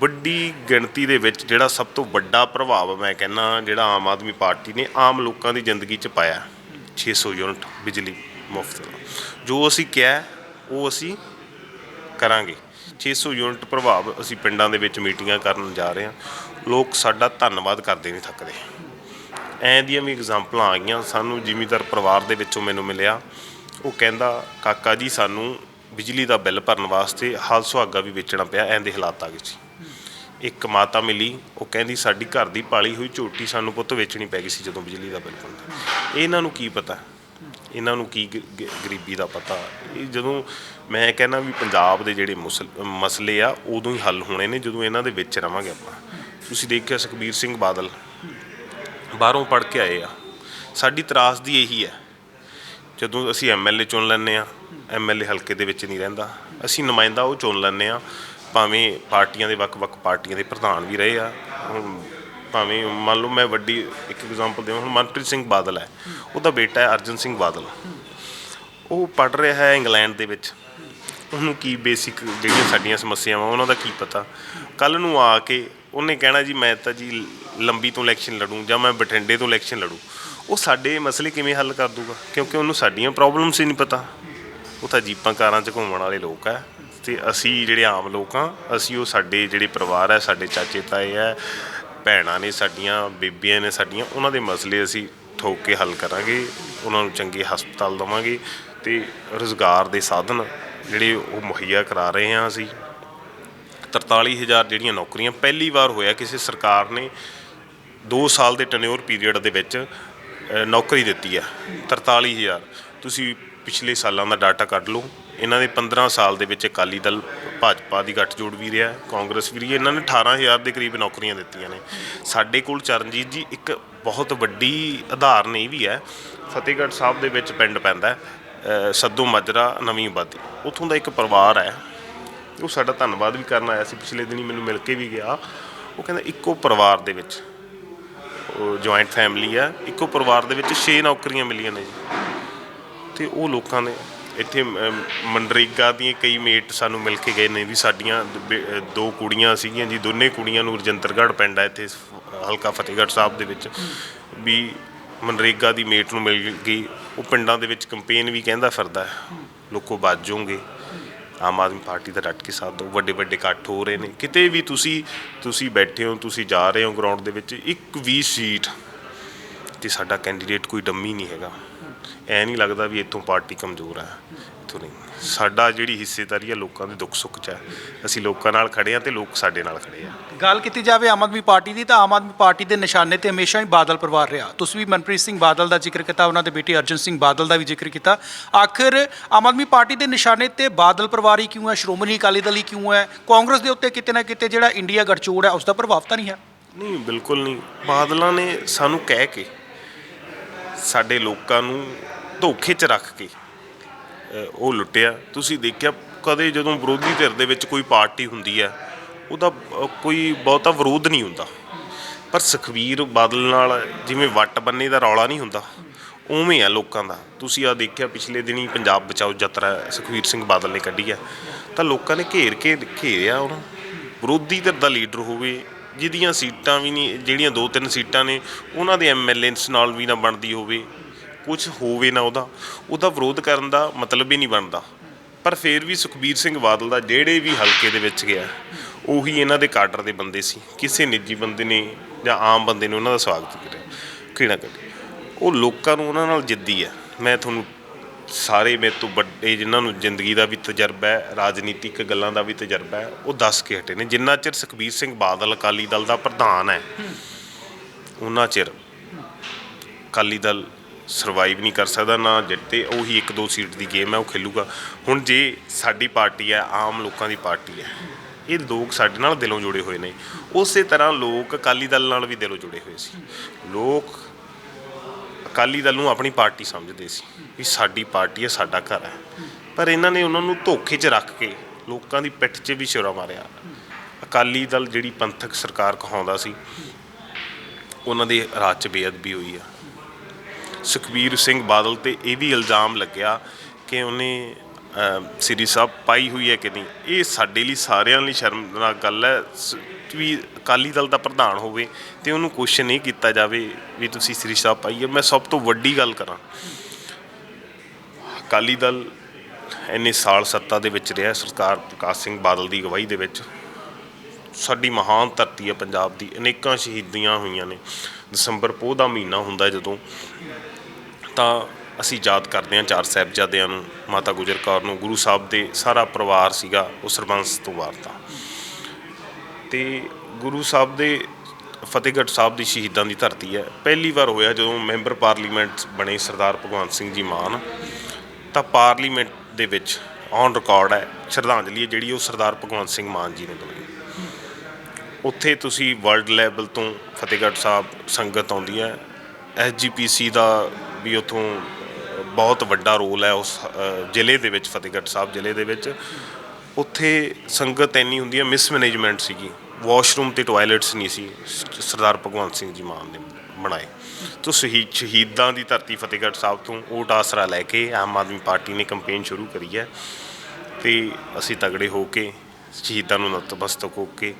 ਵੱਡੀ ਗਿਣਤੀ ਦੇ ਵਿੱਚ ਜਿਹੜਾ ਸਭ ਤੋਂ ਵੱਡਾ ਪ੍ਰਭਾਵ ਮੈਂ ਕਹਿੰਨਾ ਜਿਹੜਾ ਆਮ ਆਦਮੀ ਪਾਰਟੀ ਨੇ ਆਮ ਲੋਕਾਂ ਦੀ ਜ਼ਿੰਦਗੀ 'ਚ ਪਾਇਆ 600 ਯੂਨਿਟ ਬਿਜਲੀ ਮੁਫਤ ਜੋ ਅਸੀਂ ਕਿਹਾ, ਉਹ ਅਸੀਂ ਕਰਾਂਗੇ। 600 ਯੂਨਿਟ ਪ੍ਰਭਾਵ ਅਸੀਂ ਪਿੰਡਾਂ ਦੇ ਵਿੱਚ ਮੀਟਿੰਗਾਂ ਕਰਨ ਜਾ ਰਹੇ ਹਾਂ। ਲੋਕ ਸਾਡਾ ਧੰਨਵਾਦ ਕਰਦੇ ਨਹੀਂ ਥੱਕਦੇ। ਐਂ ਦੀਆਂ ਵੀ ਐਗਜ਼ਾਮਪਲਾਂ ਆ ਗਈਆਂ। ਸਾਨੂੰ ਜ਼ਿਮੀਦਾਰ ਪਰਿਵਾਰ ਦੇ ਵਿੱਚੋਂ ਮੈਨੂੰ ਮਿਲਿਆ। ਉਹ ਕਹਿੰਦਾ, ਕਾਕਾ ਜੀ, ਸਾਨੂੰ ਬਿਜਲੀ ਦਾ ਬਿੱਲ ਭਰਨ ਵਾਸਤੇ ਹਾਲ ਸੁਹਾਗਾ ਵੀ ਵੇਚਣਾ ਪਿਆ। ਐਂ ਦੇ ਹਾਲਾਤ ਆ ਗਏ ਸੀ। ਇੱਕ ਮਾਤਾ ਮਿਲੀ। ਉਹ ਕਹਿੰਦੀ, ਸਾਡੀ ਘਰ ਦੀ ਪਾਲੀ ਹੋਈ ਝੋਟੀ ਸਾਨੂੰ ਪੁੱਤ ਵੇਚਣੀ ਪੈ ਗਈ ਸੀ ਜਦੋਂ ਬਿਜਲੀ ਦਾ ਬਿੱਲ ਪੈਂਦਾ ਇਹਨਾਂ ਨੂੰ ਕੀ ਪਤਾ? ਇਹਨਾਂ ਨੂੰ ਕੀ ਗਰੀਬੀ ਦਾ ਪਤਾ? ਇਹ ਜਦੋਂ ਮੈਂ ਕਹਿੰਦਾ ਵੀ ਪੰਜਾਬ ਦੇ ਜਿਹੜੇ ਮੁਸਲ- ਮਸਲੇ ਆ, ਉਦੋਂ ਹੀ ਹੱਲ ਹੋਣੇ ਨੇ, ਜਦੋਂ ਇਹਨਾਂ ਦੇ ਵਿੱਚ ਰਵਾਂਗੇ ਆਪਾਂ। ਤੁਸੀਂ ਦੇਖਿਆ ਸੁਖਬੀਰ ਸਿੰਘ ਬਾਦਲ ਬਾਹਰੋਂ ਪੜ੍ਹ ਕੇ ਆਏ ਆ। ਸਾਡੀ ਤਰਾਸਦੀ ਇਹੀ ਹੈ। ਜਦੋਂ ਅਸੀਂ ਐਮਐਲਏ ਚੁਣ ਲੈਂਦੇ ਆ ਐਮਐਲਏ ਹਲਕੇ ਦੇ ਵਿੱਚ ਨਹੀਂ ਰਹਿੰਦਾ। ਅਸੀਂ ਨੁਮਾਇੰਦਾ ਉਹ ਚੁਣ ਲੈਂਦੇ ਆ ਭਾਵੇਂ ਪਾਰਟੀਆਂ ਦੇ ਵੱਖ-ਵੱਖ ਪਾਰਟੀਆਂ ਦੇ ਪ੍ਰਧਾਨ ਵੀ ਰਹੇ ਆ। ਭਾਵੇਂ ਮੰਨ ਲਓ ਮੈਂ ਵੱਡੀ ਇੱਕ ਐਗਜ਼ਾਮਪਲ ਦੇਵਾਂ, ਹੁਣ ਮਨਪ੍ਰੀਤ ਸਿੰਘ ਬਾਦਲ ਹੈ। ਉਹਦਾ ਬੇਟਾ ਹੈ ਅਰਜਨ ਸਿੰਘ ਬਾਦਲ। ਉਹ ਪੜ ਰਿਹਾ ਹੈ ਇੰਗਲੈਂਡ ਦੇ ਵਿੱਚ। ਉਹਨੂੰ ਕੀ ਬੇਸਿਕ ਜਿਹੜੀਆਂ ਸਾਡੀਆਂ ਸਮੱਸਿਆਵਾਂ, ਉਹਨਾਂ ਦਾ ਕੀ ਪਤਾ? ਕੱਲ ਨੂੰ ਆ ਕੇ ਉਹਨੇ ਕਹਿਣਾ ਜੀ, ਮੈਂ ਤਾਂ ਜੀ ਲੰਬੀ ਤੋਂ ਇਲੈਕਸ਼ਨ ਲੜੂੰ ਜਾਂ ਮੈਂ ਬਠਿੰਡੇ ਤੋਂ ਇਲੈਕਸ਼ਨ ਲੜੂੰ। ਉਹ ਸਾਡੇ ਮਸਲੇ ਕਿਵੇਂ ਹੱਲ ਕਰ ਦੂਗਾ? ਕਿਉਂਕਿ ਉਹਨੂੰ ਸਾਡੀਆਂ ਪ੍ਰੋਬਲਮਸ ਹੀ ਨਹੀਂ ਪਤਾ। ਉਹ ਤਾਂ ਜੀਪਾਂ ਕਾਰਾਂ 'ਚ ਘੁੰਮਣ ਵਾਲੇ ਲੋਕ ਆ ਤੇ ਅਸੀਂ ਜਿਹੜੇ ਆਮ ਲੋਕ ਆ, ਅਸੀਂ ਉਹ ਸਾਡੇ ਜਿਹੜੇ ਪਰਿਵਾਰ ਹੈ ਸਾਡੇ ਚਾਚੇ ਤਾਏ ਆ, ਭੈਣਾਂ ਨੇ ਸਾਡੀਆਂ, ਬੀਬੀਆਂ ਨੇ ਸਾਡੀਆਂ, ਉਹਨਾਂ ਦੇ ਮਸਲੇ ਅਸੀਂ ਠੋਕ ਕੇ ਹੱਲ ਕਰਾਂਗੇ, ਉਹਨਾਂ ਨੂੰ ਚੰਗੇ ਹਸਪਤਾਲ ਦਵਾਂਗੇ ਤੇ ਰੋਜ਼ਗਾਰ ਦੇ ਸਾਧਨ ਜਿਹੜੇ ਉਹ ਮੁਹੱਈਆ ਕਰਾ ਰਹੇ ਹਾਂ ਅਸੀਂ 43000 ਜਿਹੜੀਆਂ ਨੌਕਰੀਆਂ ਪਹਿਲੀ ਵਾਰ ਹੋਇਆ ਕਿਸੇ ਸਰਕਾਰ ਨੇ 2 ਸਾਲ ਦੇ ਟੈਨਿਓਰ ਪੀਰੀਅਡ ਦੇ ਵਿੱਚ ਨੌਕਰੀ ਦਿੱਤੀ ਹੈ 43000 ਤੁਸੀਂ ਪਿਛਲੇ ਸਾਲਾਂ ਦਾ ਡਾਟਾ ਕੱਢ ਲਓ, ਇਹਨਾਂ ਦੇ 15 ਸਾਲ ਦੇ ਵਿੱਚ ਅਕਾਲੀ ਦਲ ਭਾਜਪਾ ਦੀ ਗੱਠਜੋੜ ਵੀ ਰਿਹਾ, ਕਾਂਗਰਸ ਵੀ ਰਹੀ ਹੈ। ਇਹਨਾਂ ਨੇ 18000 ਦੇ ਕਰੀਬ ਨੌਕਰੀਆਂ ਦਿੱਤੀਆਂ ਨੇ ਸਾਡੇ ਕੋਲ ਚਰਨਜੀਤ ਜੀ ਇੱਕ ਬਹੁਤ ਵੱਡੀ ਆਧਾਰ ਨਹੀਂ ਵੀ ਹੈ, ਫਤਿਹਗੜ੍ਹ ਸਾਹਿਬ ਦੇ ਵਿੱਚ ਪਿੰਡ ਪੈਂਦਾ ਸੱਦੋ ਮਾਜਰਾ ਨਵੀਂ ਆਬਾਦੀ। ਉੱਥੋਂ ਦਾ ਇੱਕ ਪਰਿਵਾਰ ਹੈ, ਉਹ ਸਾਡਾ ਧੰਨਵਾਦ ਵੀ ਕਰਨ ਆਇਆ ਸੀ। ਪਿਛਲੇ ਦਿਨੀ ਮੈਨੂੰ ਮਿਲ ਕੇ ਵੀ ਗਿਆ। ਉਹ ਕਹਿੰਦਾ, ਇੱਕੋ ਪਰਿਵਾਰ ਦੇ ਵਿੱਚ ਉਹ ਜੁਆਇੰਟ ਫੈਮਿਲੀ ਆ ਇੱਕੋ ਪਰਿਵਾਰ ਦੇ ਵਿੱਚ 6 ਨੌਕਰੀਆਂ ਮਿਲੀਆਂ ਨੇ ਜੀ। ਤੇ ਉਹ ਲੋਕਾਂ ਨੇ ਇੱਥੇ ਮਨਰੇਗਾ ਦੀਆਂ ਕਈ ਮੇਟ ਸਾਨੂੰ ਮਿਲ ਕੇ ਗਏ ਨੇ ਵੀ ਸਾਡੀਆਂ ਬੇ- ਦੋ ਕੁੜੀਆਂ ਸੀਗੀਆਂ ਜੀ। ਦੋਨੇ ਕੁੜੀਆਂ ਨੂੰ ਰਜਿੰਦਰਗੜ੍ਹ ਪਿੰਡ ਆ ਇੱਥੇ ਹਲਕਾ ਫਤਿਹਗੜ੍ਹ ਸਾਹਿਬ ਦੇ ਵਿੱਚ। ਵੀ ਮਨਰੇਗਾ ਦੀ ਮੇਟ ਨੂੰ ਮਿਲ ਗਈ। ਉਹ ਪਿੰਡਾਂ ਦੇ ਵਿੱਚ ਕੰਪੇਨ ਵੀ ਕਹਿੰਦਾ ਫਿਰਦਾ ਹੈ, ਲੋਕੋ ਬਾਜ ਆਮ ਆਦਮੀ ਪਾਰਟੀ ਦਾ ਡਟ ਕੇ ਸਾਥ ਦਿਓ ਵੱਡੇ ਵੱਡੇ ਇਕੱਠ ਹੋ ਰਹੇ ਨੇ। ਕਿਤੇ ਵੀ ਤੁਸੀਂ ਤੁਸੀਂ ਬੈਠੇ ਹੋ ਤੁਸੀਂ ਜਾ ਰਹੇ ਹੋ ਗਰਾਊਂਡ ਦੇ ਵਿੱਚ ਇੱਕ ਵੀ ਸੀਟ ਤੇ ਸਾਡਾ ਕੈਂਡੀਡੇਟ ਕੋਈ ਡੰਮੀ ਨਹੀਂ ਹੈਗਾ। ਐ ਨਹੀਂ ਲੱਗਦਾ ਵੀ ਇੱਥੋਂ ਪਾਰਟੀ ਕਮਜ਼ੋਰ ਹੈ। ਇੱਥੋਂ ਨਹੀਂ। ਸਾਡਾ ਜਿਹੜੀ ਹਿੱਸੇਦਾਰੀ ਹੈ ਲੋਕਾਂ ਦੇ ਦੁੱਖ ਸੁੱਖ 'ਚ ਹੈ ਅਸੀਂ ਲੋਕਾਂ ਨਾਲ ਖੜੇ ਆ ਤੇ ਲੋਕ ਸਾਡੇ ਨਾਲ ਖੜੇ ਆ। ਗੱਲ ਕੀਤੀ ਜਾਵੇ ਆਮ ਆਦਮੀ ਪਾਰਟੀ ਦੀ ਤਾਂ ਆਮ ਆਦਮੀ ਪਾਰਟੀ ਦੇ ਨਿਸ਼ਾਨੇ ਤੇ ਹਮੇਸ਼ਾ ਹੀ ਬਾਦਲ ਪਰਿਵਾਰ ਰਿਹਾ। ਤੁਸੀਂ ਵੀ ਮਨਪ੍ਰੀਤ ਸਿੰਘ ਬਾਦਲ ਦਾ ਜ਼ਿਕਰ ਕੀਤਾ ਉਹਨਾਂ ਦੇ ਬੇਟੇ ਅਰਜਨ ਸਿੰਘ ਬਾਦਲ ਦਾ ਵੀ ਜ਼ਿਕਰ ਕੀਤਾ। ਆਖਰ ਆਮ ਆਦਮੀ ਪਾਰਟੀ ਦੇ ਨਿਸ਼ਾਨੇ ਤੇ ਬਾਦਲ ਪਰਿਵਾਰ ਹੀ ਕਿਉਂ ਹੈ? ਸ਼੍ਰੋਮਣੀ ਅਕਾਲੀ ਦਲ ਹੀ ਕਿਉਂ ਹੈ? ਕਾਂਗਰਸ ਦੇ ਉੱਤੇ ਕਿਤੇ ਨਾ ਕਿਤੇ ਜਿਹੜਾ ਇੰਡੀਆ ਗਠਜੋੜ ਹੈ ਉਸ ਦਾ ਪ੍ਰਭਾਵ ਤਾਂ ਨਹੀਂ ਹੈ। ਨਹੀਂ ਬਿਲਕੁਲ ਨਹੀਂ। ਬਾਦਲਾਂ ਨੇ ਸਾਨੂੰ ਕਹਿ ਕੇ ਸਾਡੇ ਲੋਕਾਂ ਨੂੰ ਧੋਖੇ 'ਚ ਰੱਖ ਕੇ ਉਹ ਲੁੱਟਿਆ। ਤੁਸੀਂ ਦੇਖਿਆ ਕਦੇ ਜਦੋਂ ਵਿਰੋਧੀ ਧਿਰ ਦੇ ਵਿੱਚ ਕੋਈ ਪਾਰਟੀ ਹੁੰਦੀ ਹੈ, ਉਹਦਾ ਕੋਈ ਬਹੁਤਾ ਵਿਰੋਧ ਨਹੀਂ ਹੁੰਦਾ। ਪਰ ਸੁਖਵੀਰ ਬਾਦਲ ਨਾਲ ਜਿਵੇਂ ਵੱਟ ਬੰਨੇ ਦਾ ਰੌਲਾ ਨਹੀਂ ਹੁੰਦਾ, ਉਵੇਂ ਆ ਲੋਕਾਂ ਦਾ। ਤੁਸੀਂ ਆ ਦੇਖਿਆ ਪਿਛਲੇ ਦਿਨੀ ਪੰਜਾਬ ਬਚਾਓ ਯਾਤਰਾ ਸੁਖਵੀਰ ਸਿੰਘ ਬਾਦਲ ਨੇ ਕੱਢੀ ਆ ਤਾਂ ਲੋਕਾਂ ਨੇ ਘੇਰ ਕੇ ਘੇਰਿਆ ਉਹਨੂੰ। ਵਿਰੋਧੀ ਧਿਰ ਦਾ ਲੀਡਰ ਹੋਵੇ, ਜਿਹਦੀਆਂ ਸੀਟਾਂ ਵੀ ਨਹੀਂ, ਜਿਹੜੀਆਂ ਦੋ ਤਿੰਨ ਸੀਟਾਂ ਨੇ, ਉਹਨਾਂ ਦੇ ਐਮਐਲਏਸ ਨਾਲ ਵੀ ਨਾ ਬਣਦੀ ਹੋਵੇ। ਕੁਝ ਹੋਵੇ ਨਾ ਉਹਦਾ ਉਹਦਾ ਵਿਰੋਧ ਕਰਨ ਦਾ ਮਤਲਬ ਹੀ ਨਹੀਂ ਬਣਦਾ। ਪਰ ਫਿਰ ਵੀ ਸੁਖਬੀਰ ਸਿੰਘ ਬਾਦਲ ਦਾ ਜਿਹੜੇ ਵੀ ਹਲਕੇ ਦੇ ਵਿੱਚ ਗਿਆ, ਉਹੀ ਇਹਨਾਂ ਦੇ ਕਾਡਰ ਦੇ ਬੰਦੇ ਸੀ। ਕਿਸੇ ਨਿੱਜੀ ਬੰਦੇ ਨੇ ਜਾਂ ਆਮ ਬੰਦੇ ਨੇ ਉਹਨਾਂ ਦਾ ਸਵਾਗਤ ਕਰਿਆ ਕਿਹੜਾ ਕਰੇ ਉਹ ਲੋਕਾਂ ਨੂੰ ਉਹਨਾਂ ਨਾਲ ਜਿੱਦੀ ਹੈ ਮੈਂ ਤੁਹਾਨੂੰ ਸਾਰੇ ਮੇਰੇ ਤੋਂ ਵੱਡੇ ਜਿਨ੍ਹਾਂ ਨੂੰ ਜ਼ਿੰਦਗੀ ਦਾ ਵੀ ਤਜਰਬਾ ਹੈ, ਰਾਜਨੀਤਿਕ ਗੱਲਾਂ ਦਾ ਵੀ ਤਜਰਬਾ ਹੈ, ਉਹ ਦੱਸ ਕੇ ਹਟੇ ਨੇ। ਜਿੰਨਾ ਚਿਰ ਸੁਖਬੀਰ ਸਿੰਘ ਬਾਦਲ ਅਕਾਲੀ ਦਲ ਦਾ ਪ੍ਰਧਾਨ ਹੈ, ਉਹਨਾਂ ਚਿਰ ਅਕਾਲੀ ਦਲ ਸਰਵਾਈਵ ਨਹੀਂ ਕਰ ਸਕਦਾ, ਨਾ ਜਿੱਤੇ ਉਹੀ ਇੱਕ ਦੋ ਸੀਟ ਦੀ ਗੇਮ ਹੈ, ਉਹ ਖੇਲੂਗਾ। ਹੁਣ ਜੇ ਸਾਡੀ ਪਾਰਟੀ ਹੈ, ਆਮ ਲੋਕਾਂ ਦੀ ਪਾਰਟੀ ਹੈ, ਇਹ ਲੋਕ ਸਾਡੇ ਨਾਲ ਦਿਲੋਂ ਜੁੜੇ ਹੋਏ ਨੇ। ਉਸੇ ਤਰ੍ਹਾਂ ਲੋਕ ਅਕਾਲੀ ਦਲ ਨਾਲ ਵੀ ਦਿਲੋਂ ਜੁੜੇ ਹੋਏ ਸੀ। ਲੋਕ ਅਕਾਲੀ ਦਲ ਨੂੰ ਆਪਣੀ ਪਾਰਟੀ ਸਮਝਦੇ ਸੀ ਵੀ ਸਾਡੀ ਪਾਰਟੀ ਹੈ, ਸਾਡਾ ਘਰ ਹੈ। ਪਰ ਇਹਨਾਂ ਨੇ ਉਹਨਾਂ ਨੂੰ ਧੋਖੇ 'ਚ ਰੱਖ ਕੇ ਲੋਕਾਂ ਦੀ ਪਿੱਠ 'ਚ ਵੀ ਛੁਰਾ ਮਾਰਿਆ। ਅਕਾਲੀ ਦਲ ਜਿਹੜੀ ਪੰਥਕ ਸਰਕਾਰ ਕਹਾਉਂਦਾ ਸੀ, ਉਹਨਾਂ ਦੇ ਰਾਜ 'ਚ ਬੇਅਦਬੀ ਹੋਈ ਆ। ਸੁਖਬੀਰ ਸਿੰਘ ਬਾਦਲ ਤੇ ਇਹ ਵੀ ਇਲਜ਼ਾਮ ਲੱਗਿਆ ਕਿ ਉਹਨੇ ਸ੍ਰੀ ਸਾਹਿਬ ਪਾਈ ਹੋਈ ਹੈ ਕਿ ਨਹੀਂ। ਇਹ ਸਾਡੇ ਲਈ ਸਾਰਿਆਂ ਲਈ ਸ਼ਰਮਨਾਕ ਗੱਲ ਹੈ। ਸ- ਵੀ ਅਕਾਲੀ ਦਲ ਦਾ ਪ੍ਰਧਾਨ ਹੋਵੇ ਤੇ ਉਹਨੂੰ ਕੁਐਸਚਨ ਨਹੀਂ ਕੀਤਾ ਜਾਵੇ ਵੀ ਤੁਸੀਂ ਸ੍ਰੀ ਸਾਹਿਬ ਪਾਈ ਹੈ। ਮੈਂ ਸਭ ਤੋਂ ਵੱਡੀ ਗੱਲ ਕਰਾਂ, ਅਕਾਲੀ ਦਲ ਇੰਨੇ ਸਾਲ ਸੱਤਾ ਦੇ ਵਿੱਚ ਰਿਹਾ, ਸਰਕਾਰ ਪ੍ਰਕਾਸ਼ ਸਿੰਘ ਬਾਦਲ ਦੀ ਅਗਵਾਈ ਦੇ ਵਿੱਚ। ਸਾਡੀ ਮਹਾਨ ਧਰਤੀ ਹੈ ਪੰਜਾਬ ਦੀ। ਅਨੇਕਾਂ ਸ਼ਹੀਦੀਆਂ ਹੋਈਆਂ ਨੇ। ਦਸੰਬਰ ਪੋਹ ਦਾ ਮਹੀਨਾ ਹੁੰਦਾ ਜਦੋਂ ਤਾਂ ਅਸੀਂ ਯਾਦ ਕਰਦੇ ਹਾਂ ਚਾਰ ਸਾਹਿਬਜ਼ਾਦਿਆਂ ਨੂੰ, ਮਾਤਾ ਗੁਜਰ ਕੌਰ ਨੂੰ, ਗੁਰੂ ਸਾਹਿਬ ਦੇ ਸਾਰਾ ਪਰਿਵਾਰ ਸੀਗਾ ਉਹ ਸਰਬੰਸ ਤੋਂ ਵਾਰਤਾ। ਤੇ ਗੁਰੂ ਸਾਹਿਬ ਦੇ, ਫਤਿਹਗੜ੍ਹ ਸਾਹਿਬ ਦੀ ਸ਼ਹੀਦਾਂ ਦੀ ਧਰਤੀ ਹੈ। ਪਹਿਲੀ ਵਾਰ ਹੋਇਆ ਜਦੋਂ ਮੈਂਬਰ ਪਾਰਲੀਮੈਂਟ ਬਣੇ ਸਰਦਾਰ ਭਗਵੰਤ ਸਿੰਘ ਜੀ ਮਾਨ, ਤਾਂ ਪਾਰਲੀਮੈਂਟ ਦੇ ਵਿੱਚ ਔਨ ਰਿਕਾਰਡ ਹੈ, ਸ਼ਰਧਾਂਜਲੀ ਜਿਹੜੀ ਉਹ ਸਰਦਾਰ ਭਗਵੰਤ ਸਿੰਘ ਮਾਨ ਜੀ ਨੇ ਬਣਾਈ ਉੱਥੇ ਤੁਸੀਂ ਵਰਲਡ ਲੈਵਲ ਤੋਂ ਫਤਿਹਗੜ੍ਹ ਸਾਹਿਬ ਸੰਗਤ ਆਉਂਦੀ ਹੈ। ਐਸਜੀਪੀਸੀ ਦਾ ਵੀ ਉਥੋਂ ਬਹੁਤ ਵੱਡਾ ਰੋਲ ਹੈ ਉਸ ਜ਼ਿਲ੍ਹੇ ਦੇ ਵਿੱਚ, ਫਤਿਹਗੜ੍ਹ ਸਾਹਿਬ ਜ਼ਿਲ੍ਹੇ ਦੇ ਵਿੱਚ। ਉੱਥੇ ਸੰਗਤ ਇੰਨੀ ਹੁੰਦੀ ਹੈ ਮਿਸਮੈਨੇਜਮੈਂਟ ਸੀਗੀ। ਵਾਸ਼ਰੂਮ ਤੇ ਟਾਇਲਟਸ ਨਹੀਂ ਸੀ ਸਰਦਾਰ ਭਗਵੰਤ ਸਿੰਘ ਜੀ ਮਾਨ ਨੇ ਬਣਾਏ। ਤੋ ਸ਼ਹੀਦ, ਸ਼ਹੀਦਾਂ ਦੀ ਧਰਤੀ ਫਤਿਹਗੜ੍ਹ ਸਾਹਿਬ ਤੋਂ ਓਟ ਆਸਰਾ ਲੈ ਕੇ ਆਮ ਆਦਮੀ ਪਾਰਟੀ ਨੇ ਕੈਂਪੇਨ ਸ਼ੁਰੂ ਕਰੀ ਹੈ। ਤੇ ਅਸੀਂ ਤਗੜੇ ਹੋ ਕੇ, ਸ਼ਹੀਦਾਂ ਨੂੰ ਨਤਮਸਤਕ ਹੋ ਕੇ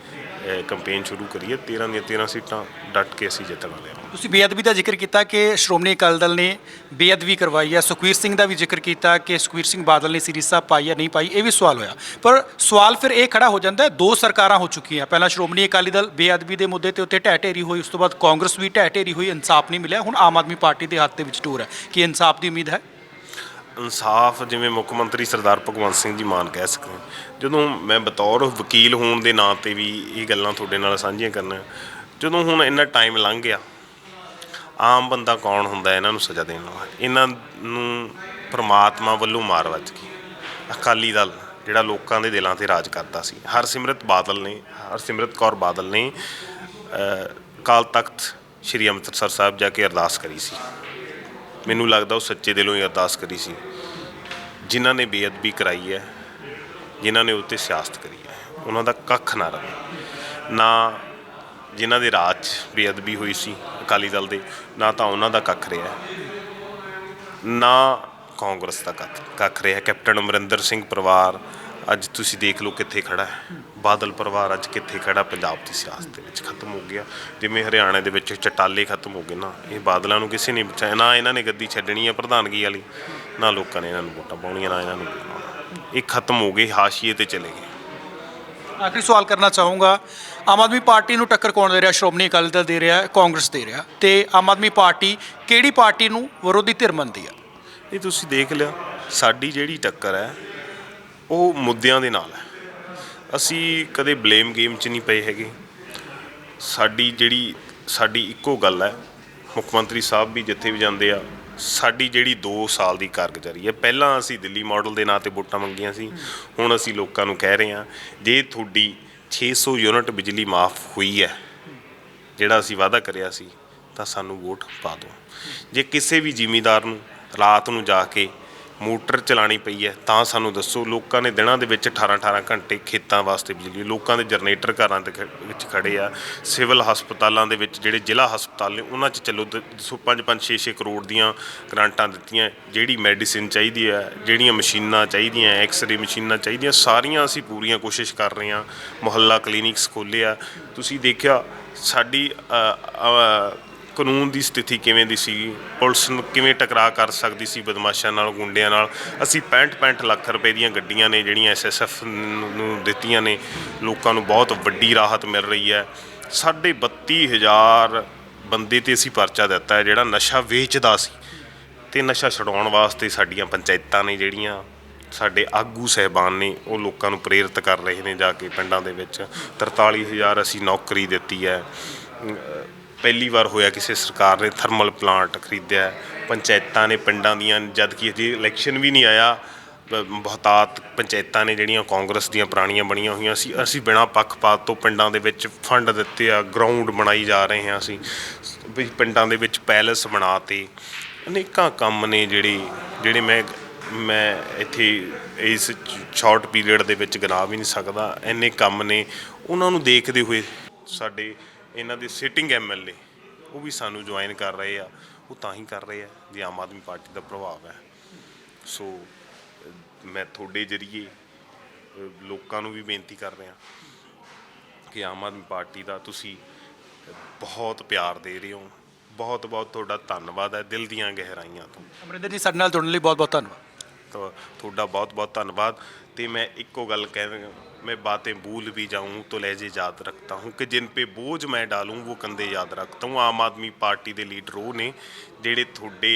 ਕੈਂਪੇਨ ਸ਼ੁਰੂ ਕਰੀਏ 13 ਦੀਆਂ 13 ਸੀਟਾਂ ਡਟ ਕੇ ਅਸੀਂ ਜਿੱਤਣ ਵਾਲੇ ਹਾਂ। ਤੁਸੀਂ ਬੇਅਦਬੀ ਦਾ ਜ਼ਿਕਰ ਕੀਤਾ ਕਿ ਸ਼੍ਰੋਮਣੀ ਅਕਾਲੀ ਦਲ ਨੇ ਬੇਅਦਬੀ ਕਰਵਾਈ ਹੈ, ਸੁਖਵੀਰ ਸਿੰਘ ਦਾ ਵੀ ਜ਼ਿਕਰ ਕੀਤਾ ਕਿ ਸੁਖਵੀਰ ਸਿੰਘ ਬਾਦਲ ਨੇ ਸੀਰੀ ਸਾਹਿਬ ਪਾਈ ਜਾਂ ਨਹੀਂ ਪਾਈ, ਇਹ ਵੀ ਸਵਾਲ ਹੋਇਆ। ਪਰ ਸਵਾਲ ਫਿਰ ਇਹ ਖੜਾ ਹੋ ਜਾਂਦਾ ਹੈ, ਦੋ ਸਰਕਾਰਾਂ ਹੋ ਚੁੱਕੀਆਂ ਪਹਿਲਾਂ ਸ਼੍ਰੋਮਣੀ ਅਕਾਲੀ ਦਲ ਬੇਅਦਬੀ ਦੇ ਮੁੱਦੇ ਤੇ ਉੱਤੇ ਢਹਿ ਢੇਰੀ ਹੋਈ, ਉਸ ਤੋਂ ਬਾਅਦ ਕਾਂਗਰਸ ਵੀ ਢਹਿ ਢੇਰੀ ਹੋਈ, ਇਨਸਾਫ ਨਹੀਂ ਮਿਲਿਆ, ਹੁਣ ਆਮ ਆਦਮੀ ਪਾਰਟੀ ਦੇ ਹੱਥ ਦੇ ਵਿੱਚ ਟੂਰ ਹੈ। ਕਿ ਇਨਸਾਫ ਦੀ ਉਮੀਦ ਹੈ? ਇਨਸਾਫ ਜਿਵੇਂ ਮੁੱਖ ਮੰਤਰੀ ਸਰਦਾਰ ਭਗਵੰਤ ਸਿੰਘ ਜੀ ਮਾਨ ਕਹਿ ਸਕਦੇ ਜਦੋਂ ਮੈਂ ਬਤੌਰ ਵਕੀਲ ਹੋਣ ਦੇ ਨਾਂ ਤੇ ਵੀ ਇਹ ਗੱਲਾਂ ਤੁਹਾਡੇ ਨਾਲ ਸਾਂਝੀਆਂ ਕਰਨਾ, ਜਦੋਂ ਹੁਣ ਇੰਨਾ ਟਾਈਮ ਲੰਘ ਗਿਆ, ਆਮ ਬੰਦਾ ਕੌਣ ਹੁੰਦਾ ਇਹਨਾਂ ਨੂੰ ਸਜ਼ਾ ਦੇਣ ਵਾਲਾ? ਇਹਨਾਂ ਨੂੰ ਪ੍ਰਮਾਤਮਾ ਵੱਲੋਂ ਮਾਰ ਵੱਜ ਗਈ। ਅਕਾਲੀ ਦਲ, ਜਿਹੜਾ ਲੋਕਾਂ ਦੇ ਦਿਲਾਂ ਤੇ ਰਾਜ ਕਰਦਾ ਸੀ। ਹਰਸਿਮਰਤ ਬਾਦਲ ਨੇ, ਹਰਸਿਮਰਤ ਕੌਰ ਬਾਦਲ ਨੇ ਕਾਲ ਤਖਤ ਸ਼੍ਰੀ ਅੰਮ੍ਰਿਤਸਰ ਸਾਹਿਬ ਜਾ ਕੇ ਅਰਦਾਸ ਕਰੀ ਸੀ। ਮੈਨੂੰ ਲੱਗਦਾ ਉਹ ਸੱਚੇ ਦਿਲੋਂ ਹੀ ਅਰਦਾਸ ਕਰੀ ਸੀ। ਜਿਨ੍ਹਾਂ ਨੇ ਬੇਅਦਬੀ ਕਰਾਈ ਹੈ, ਜਿਨ੍ਹਾਂ ਨੇ ਉੱਤੇ ਸਿਆਸਤ ਕਰੀ ਹੈ, ਉਹਨਾਂ ਦਾ ਕੱਖ ਨਾ ਰਹੇ। ਨਾ ਜਿਨ੍ਹਾਂ ਦੇ ਰਾਜ 'ਚ ਬੇਅਦਬੀ ਹੋਈ ਸੀ ਅਕਾਲੀ ਦਲ ਦੇ, ਨਾ ਤਾਂ ਉਹਨਾਂ ਦਾ ਕੱਖ ਰਿਹਾ ਨਾ ਕਾਂਗਰਸ ਦਾ ਕੱਖ ਕੱਖ ਰਿਹਾ ਕੈਪਟਨ ਅਮਰਿੰਦਰ ਸਿੰਘ ਪਰਿਵਾਰ ਅੱਜ ਤੁਸੀਂ ਦੇਖ ਲਓ ਕਿੱਥੇ ਖੜਾ ਹੈ। ਬਾਦਲ ਪਰਿਵਾਰ ਅੱਜ ਕਿੱਥੇ ਖੜਾ ਪੰਜਾਬ ਦੀ ਸਿਆਸਤ ਦੇ ਵਿੱਚ ਖਤਮ ਹੋ ਗਿਆ। ਜਿਵੇਂ ਹਰਿਆਣਾ ਦੇ ਵਿੱਚ ਚਟਾਲੇ ਖਤਮ ਹੋ ਗਏ ਨਾ ਇਹ ਬਾਦਲਾਂ ਨੂੰ ਕਿਸੇ ਨੇ ਬਚਾਇਆ ਨਾ ਇਹਨਾਂ ਨੇ ਗੱਦੀ ਛੱਡਣੀ ਹੈ ਪ੍ਰਧਾਨਗੀ ਵਾਲੀ ਨਾ ਲੋਕਾਂ ਨੇ ਇਹਨਾਂ ਨੂੰ ਵੋਟਾਂ ਪਾਉਣੀਆਂ ਨਾ ਇਹਨਾਂ ਨੂੰ। ਇਹ ਖਤਮ ਹੋ ਗਏ ਹਾਸ਼ੀਏ ਤੇ ਚਲੇ ਗਏ। ਆਖਰੀ ਸਵਾਲ ਕਰਨਾ ਚਾਹੂੰਗਾ ਆਮ ਆਦਮੀ ਪਾਰਟੀ ਨੂੰ ਟੱਕਰ ਕੌਣ ਦੇ ਰਿਹਾ? ਸ਼੍ਰੋਮਣੀ ਅਕਾਲੀ ਦਲ ਦੇ ਰਿਹਾ ਕਾਂਗਰਸ ਦੇ ਰਿਹਾ। ਤੇ ਆਮ ਆਦਮੀ ਪਾਰਟੀ ਕਿਹੜੀ ਪਾਰਟੀ ਨੂੰ ਵਿਰੋਧੀ ਧਿਰ ਮੰਨਦੀ ਹੈ ਇਹ ਤੁਸੀਂ ਦੇਖ ਲਿਆ ਸਾਡੀ ਜਿਹੜੀ ਟੱਕਰ ਹੈ ਉਹ ਮੁੱਦਿਆਂ ਦੇ ਨਾਲ ਹੈ। ਅਸੀਂ ਕਦੇ ਬਲੇਮ ਗੇਮ 'ਚ ਨਹੀਂ ਪਏ ਹੈਗੇ। ਸਾਡੀ ਜਿਹੜੀ, ਸਾਡੀ ਇੱਕੋ ਗੱਲ ਹੈ, ਮੁੱਖ ਮੰਤਰੀ ਸਾਹਿਬ ਵੀ ਜਿੱਥੇ ਵੀ ਜਾਂਦੇ ਆ, ਸਾਡੀ ਜਿਹੜੀ 2 ਸਾਲ ਦੀ ਕਾਰਗੁਜ਼ਾਰੀ ਹੈ। ਪਹਿਲਾਂ ਅਸੀਂ ਦਿੱਲੀ ਮਾਡਲ ਦੇ ਨਾਂ ਤੇ ਵੋਟਾਂ ਮੰਗੀਆਂ ਸੀ, ਹੁਣ ਅਸੀਂ ਲੋਕਾਂ ਨੂੰ ਕਹਿ ਰਹੇ ਹਾਂ, ਜੇ ਤੁਹਾਡੀ 600 ਯੂਨਿਟ ਬਿਜਲੀ ਮਾਫ ਹੋਈ ਹੈ, ਜਿਹੜਾ ਅਸੀਂ ਵਾਅਦਾ ਕਰਿਆ ਸੀ, ਤਾਂ ਸਾਨੂੰ ਵੋਟ ਪਾ ਦਿਓ। ਜੇ ਕਿਸੇ ਵੀ ਜ਼ਿਮੀਦਾਰ ਨੂੰ ਰਾਤ ਨੂੰ ਜਾ ਕੇ ਮੋਟਰ ਚਲਾਣੀ ਪਈ ਹੈ, ਤਾਂ ਸਾਨੂੰ ਦੱਸੋ, ਲੋਕਾਂ ਨੇ ਦਿਨਾਂ ਦੇ ਵਿੱਚ 18 18 ਘੰਟੇ ਖੇਤਾਂ ਵਾਸਤੇ ਬਿਜਲੀ ਲੋਕਾਂ ਦੇ ਜਨਰੇਟਰ ਘਰਾਂ ਦੇ ਖ- ਵਿੱਚ ਖੜੇ ਆ, ਸਿਵਲ ਹਸਪਤਾਲਾਂ ਦੇ ਵਿੱਚ ਜਿਹੜੇ ਜ਼ਿਲ੍ਹਾ ਹਸਪਤਾਲ ਨੇ, ਉਹਨਾਂ 'ਚ ਚਲੋ 5 5 6 6 ਕਰੋੜ ਦੀਆਂ ਗ੍ਰਾਂਟਾਂ ਦਿੱਤੀਆਂ, ਜਿਹੜੀ ਮੈਡੀਸਿਨ ਚਾਹੀਦੀ ਹੈ, ਜਿਹੜੀਆਂ ਮਸ਼ੀਨਾਂ ਚਾਹੀਦੀਆਂ, ਐਕਸ-ਰੇ ਮਸ਼ੀਨਾਂ ਚਾਹੀਦੀਆਂ, ਸਾਰੀਆਂ ਅਸੀਂ ਪੂਰੀਆਂ ਕੋਸ਼ਿਸ਼ ਕਰ ਰਹੇ ਹਾਂ, ਮੁਹੱਲਾ ਕਲੀਨਿਕਸ ਖੋਲ੍ਹੇ ਆ ਤੁਸੀਂ ਦੇਖਿਆ, ਸਾਡੀ ਕਾਨੂੰਨ ਦੀ ਸਥਿਤੀ ਕਿਵੇਂ ਦੀ ਸੀ? ਪੁਲਿਸ ਨੂੰ ਕਿਵੇਂ ਟਕਰਾਅ ਕਰ ਸਕਦੀ ਸੀ ਬਦਮਾਸ਼ਾਂ ਨਾਲ, ਗੁੰਡਿਆਂ ਨਾਲ? ਅਸੀਂ 65 65 ਲੱਖ ਰੁਪਏ ਦੀਆਂ ਗੱਡੀਆਂ ਨੇ, ਜਿਹੜੀਆਂ ਐਸਐਸਐਫ ਨੂੰ ਦਿੱਤੀਆਂ ਨੇ, ਲੋਕਾਂ ਨੂੰ ਬਹੁਤ ਵੱਡੀ ਰਾਹਤ ਮਿਲ ਰਹੀ ਹੈ। ਸਾਢੇ 32000 ਬੰਦੇ ਤੇ ਅਸੀਂ ਪਰਚਾ ਦਿੱਤਾ ਹੈ, ਜਿਹੜਾ ਨਸ਼ਾ ਵੇਚਦਾ ਸੀ। ਤੇ ਨਸ਼ਾ ਛਡਾਉਣ ਵਾਸਤੇ ਸਾਡੀਆਂ ਪੰਚਾਇਤਾਂ ਨੇ ਜਿਹੜੀਆਂ ਸਾਡੇ ਆਗੂ ਸਹਿਬਾਨ ਨੇ, ਉਹ ਲੋਕਾਂ ਨੂੰ ਪ੍ਰੇਰਿਤ ਕਰ ਰਹੇ ਨੇ ਜਾ ਕੇ ਪਿੰਡਾਂ ਦੇ ਵਿੱਚ। 43000 ਅਸੀਂ ਨੌਕਰੀ ਦਿੱਤੀ ਹੈ। ਪਹਿਲੀ ਵਾਰ ਹੋਇਆ ਕਿਸੇ ਸਰਕਾਰ ਨੇ ਥਰਮਲ ਪਲਾਂਟ ਖਰੀਦਿਆ, ਪੰਚਾਇਤਾਂ ਨੇ ਪਿੰਡਾਂ ਦੀਆਂ, ਜਦ ਕਿ ਅਜੇ ਇਲੈਕਸ਼ਨ ਵੀ ਨਹੀਂ ਆਇਆ, ਬ- ਬਹੁਤਾਤ ਪੰਚਾਇਤਾਂ ਨੇ ਜਿਹੜੀਆਂ ਕਾਂਗਰਸ ਦੀਆਂ ਪੁਰਾਣੀਆਂ ਬਣੀਆਂ ਹੋਈਆਂ ਸੀ, ਅਸੀਂ ਬਿਨਾਂ ਪੱਖਪਾਤ ਤੋਂ ਪਿੰਡਾਂ ਦੇ ਵਿੱਚ ਫੰਡ ਦਿੱਤੇ ਆ, ਗਰਾਊਂਡ ਬਣਾਈ ਜਾ ਰਹੇ ਹਾਂ ਅਸੀਂ, ਵੀ ਪਿੰਡਾਂ ਦੇ ਵਿੱਚ ਪੈਲਸ ਬਣਾਤੇ, ਅਨੇਕਾਂ ਕੰਮ ਨੇ ਜਿਹੜੇ ਜਿਹੜੇ ਮੈਂ ਮੈਂ ਇੱਥੇ ਇਸ ਸ਼ਾਰਟ ਪੀਰੀਅਡ ਦੇ ਵਿੱਚ ਗਿਣਾ ਵੀ ਨਹੀਂ ਸਕਦਾ, ਇੰਨੇ ਕੰਮ ਨੇ, ਉਹਨਾਂ ਨੂੰ ਦੇਖਦੇ ਹੋਏ ਸਾਡੇ ਇਹਨਾਂ ਦੇ ਸਿਟਿੰਗ ਐਮਐਲਏ ਉਹ ਵੀ ਸਾਨੂੰ ਜੁਆਇਨ ਕਰ ਰਹੇ ਆ। ਉਹ ਤਾਂ ਹੀ ਕਰ ਰਹੇ ਆ ਜੇ ਆਮ ਆਦਮੀ ਪਾਰਟੀ ਦਾ ਪ੍ਰਭਾਵ ਹੈ। ਸੋ ਮੈਂ ਤੁਹਾਡੇ ਜਰੀਏ ਲੋਕਾਂ ਨੂੰ ਵੀ ਬੇਨਤੀ ਕਰ ਰਿਹਾ ਕਿ ਆਮ ਆਦਮੀ ਪਾਰਟੀ ਦਾ ਤੁਸੀਂ ਬਹੁਤ ਪਿਆਰ ਦੇ ਰਹੇ ਹੋ। ਬਹੁਤ ਬਹੁਤ ਤੁਹਾਡਾ ਧੰਨਵਾਦ ਹੈ ਦਿਲ ਦੀਆਂ ਗਹਿਰਾਈਆਂ ਤੋਂ। ਅਮਰਿੰਦਰ ਜੀ ਸਾਡੇ ਨਾਲ ਜੁੜਨ ਲਈ ਬਹੁਤ ਬਹੁਤ ਧੰਨਵਾਦ ਤੁਹਾਡਾ ਬਹੁਤ ਬਹੁਤ ਧੰਨਵਾਦ। ਤੇ ਮੈਂ ਇੱਕੋ ਗੱਲ ਕਹਿ मैं बातें भूल भी जाऊं तो लहजे याद रखता हूं कि जिन पे बोझ मैं डालूं वो कंधे ਯਾਦ रखता हूं ਆਮ ਆਦਮੀ ਪਾਰਟੀ ਦੇ ਲੀਡਰ ਉਹ ਨੇ ਜਿਹੜੇ ਤੁਹਾਡੇ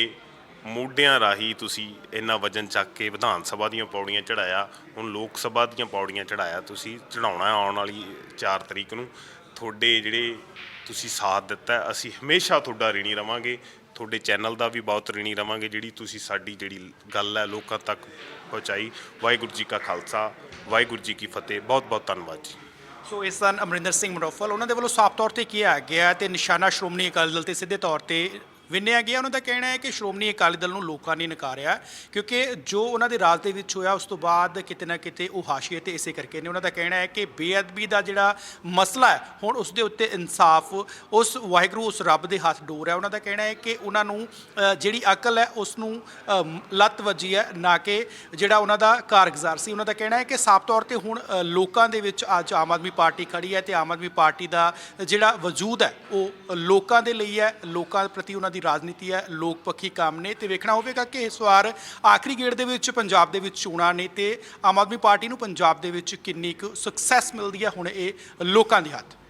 ਮੋਢਿਆਂ ਰਾਹੀਂ ਤੁਸੀਂ ਇੰਨਾ ਵਜਨ ਚੱਕ ਕੇ ਵਿਧਾਨ ਸਭਾ ਦੀਆਂ ਪੌੜੀਆਂ ਚੜਾਇਆ ਹੁਣ ਲੋਕ ਸਭਾ ਦੀਆਂ ਪੌੜੀਆਂ ਚੜਾਇਆ ਤੁਸੀਂ ਚੜਾਉਣਾ ਆਉਣ ਵਾਲੀ 4 ਤਰੀਕ ਨੂੰ, ਤੁਹਾਡੇ ਜਿਹੜੇ ਤੁਸੀਂ ਸਾਥ ਦਿੱਤਾ, ਅਸੀਂ ਹਮੇਸ਼ਾ ਤੁਹਾਡਾ ऋणी ਰਵਾਂਗੇ। ਤੁਹਾਡੇ ਚੈਨਲ ਦਾ ਵੀ ਬਹੁਤ ঋਣੀ ਰਵਾਂਗੇ, ਜਿਹੜੀ ਤੁਸੀਂ ਸਾਡੀ ਜਿਹੜੀ ਗੱਲ ਹੈ ਲੋਕਾਂ ਤੱਕ ਪਹੁੰਚਾਈ। ਵਾਹਿਗੁਰੂ ਜੀ ਕਾ ਖਾਲਸਾ, ਵਾਹਿਗੁਰੂ ਜੀ ਕੀ ਫਤਿਹ। ਬਹੁਤ ਬਹੁਤ ਧੰਨਵਾਦ ਜੀ। ਸੋ ਇਸ ਸਨ ਅਮਰਿੰਦਰ ਸਿੰਘ ਮਨੋਫਲ ਉਹਨਾਂ ਦੇ ਵੱਲੋਂ ਸਾਫ਼ ਤੌਰ ਤੇ ਕਿਹਾ ਗਿਆ ਤੇ ਨਿਸ਼ਾਨਾ ਸ਼੍ਰੋਮਣੀ ਅਕਾਲੀ ਦਲ ਤੇ ਸਿੱਧੇ ਤੌਰ ਤੇ ਵਿੰਨਿਆ ਗਿਆ ਉਹਨਾਂ ਦਾ ਕਹਿਣਾ ਹੈ ਕਿ ਸ਼੍ਰੋਮਣੀ ਅਕਾਲੀ ਦਲ ਨੂੰ ਲੋਕਾਂ ਨੇ ਨਕਾਰਿਆ ਕਿਉਂਕਿ ਜੋ ਉਹਨਾਂ ਦੇ ਰਾਜ ਦੇ ਵਿੱਚ ਹੋਇਆ, ਉਸ ਤੋਂ ਬਾਅਦ ਕਿਤੇ ਨਾ ਕਿਤੇ ਉਹ ਹਾਸ਼ੀਏ ਤੇ ਇਸੇ ਕਰਕੇ ਨੇ। ਉਹਨਾਂ ਦਾ ਕਹਿਣਾ ਹੈ ਕਿ ਬੇਅਦਬੀ ਦਾ ਜਿਹੜਾ ਮਸਲਾ ਹੈ, ਹੁਣ ਉਸ ਦੇ ਉੱਤੇ ਇਨਸਾਫ, ਉਸ ਵਾਹਿਗੁਰੂ, ਉਸ ਰੱਬ ਦੇ ਹੱਥ ਡੋਰ ਹੈ। ਉਹਨਾਂ ਦਾ ਕਹਿਣਾ ਹੈ ਕਿ ਉਹਨਾਂ ਨੂੰ ਜਿਹੜੀ ਅਕਲ ਹੈ, ਉਸ ਨੂੰ ਲੱਤ ਵੱਜੀ ਹੈ, ਨਾ ਕਿ ਜਿਹੜਾ ਉਹਨਾਂ ਦਾ ਕਾਰਗੁਜ਼ਾਰ ਸੀ। ਉਹਨਾਂ ਦਾ ਕਹਿਣਾ ਹੈ ਕਿ ਸਾਫ਼ ਤੌਰ ਤੇ ਹੁਣ ਲੋਕਾਂ ਦੇ ਵਿੱਚ ਅੱਜ ਆਮ ਆਦਮੀ ਪਾਰਟੀ ਖੜੀ ਹੈ ਤੇ ਆਮ ਆਦਮੀ ਪਾਰਟੀ ਦਾ ਜਿਹੜਾ ਵਜੂਦ ਹੈ, ਉਹ ਲੋਕਾਂ ਦੇ ਲਈ ਹੈ। ਲੋਕਾਂ ਪ੍ਰਤੀ ਉਹਨਾਂ ਦੀ ਰਾਜਨੀਤੀ ਹੈ, ਲੋਕ ਪੱਖੀ ਕੰਮ ਨੇ ਤੇ ਵੇਖਣਾ ਹੋਵੇਗਾ ਕਿ ਇਸ ਵਾਰ ਆਖਰੀ ਗੇੜ ਦੇ ਵਿੱਚ ਪੰਜਾਬ ਦੇ ਵਿੱਚ ਚੋਣਾਂ ਨੇ ਤੇ ਆਮ ਆਦਮੀ ਪਾਰਟੀ ਨੂੰ ਪੰਜਾਬ ਦੇ ਵਿੱਚ ਕਿੰਨੀ ਕੁ ਸਕਸੈਸ ਮਿਲਦੀ ਹੈ, ਹੁਣ ਇਹ ਲੋਕਾਂ ਦੇ ਹੱਥ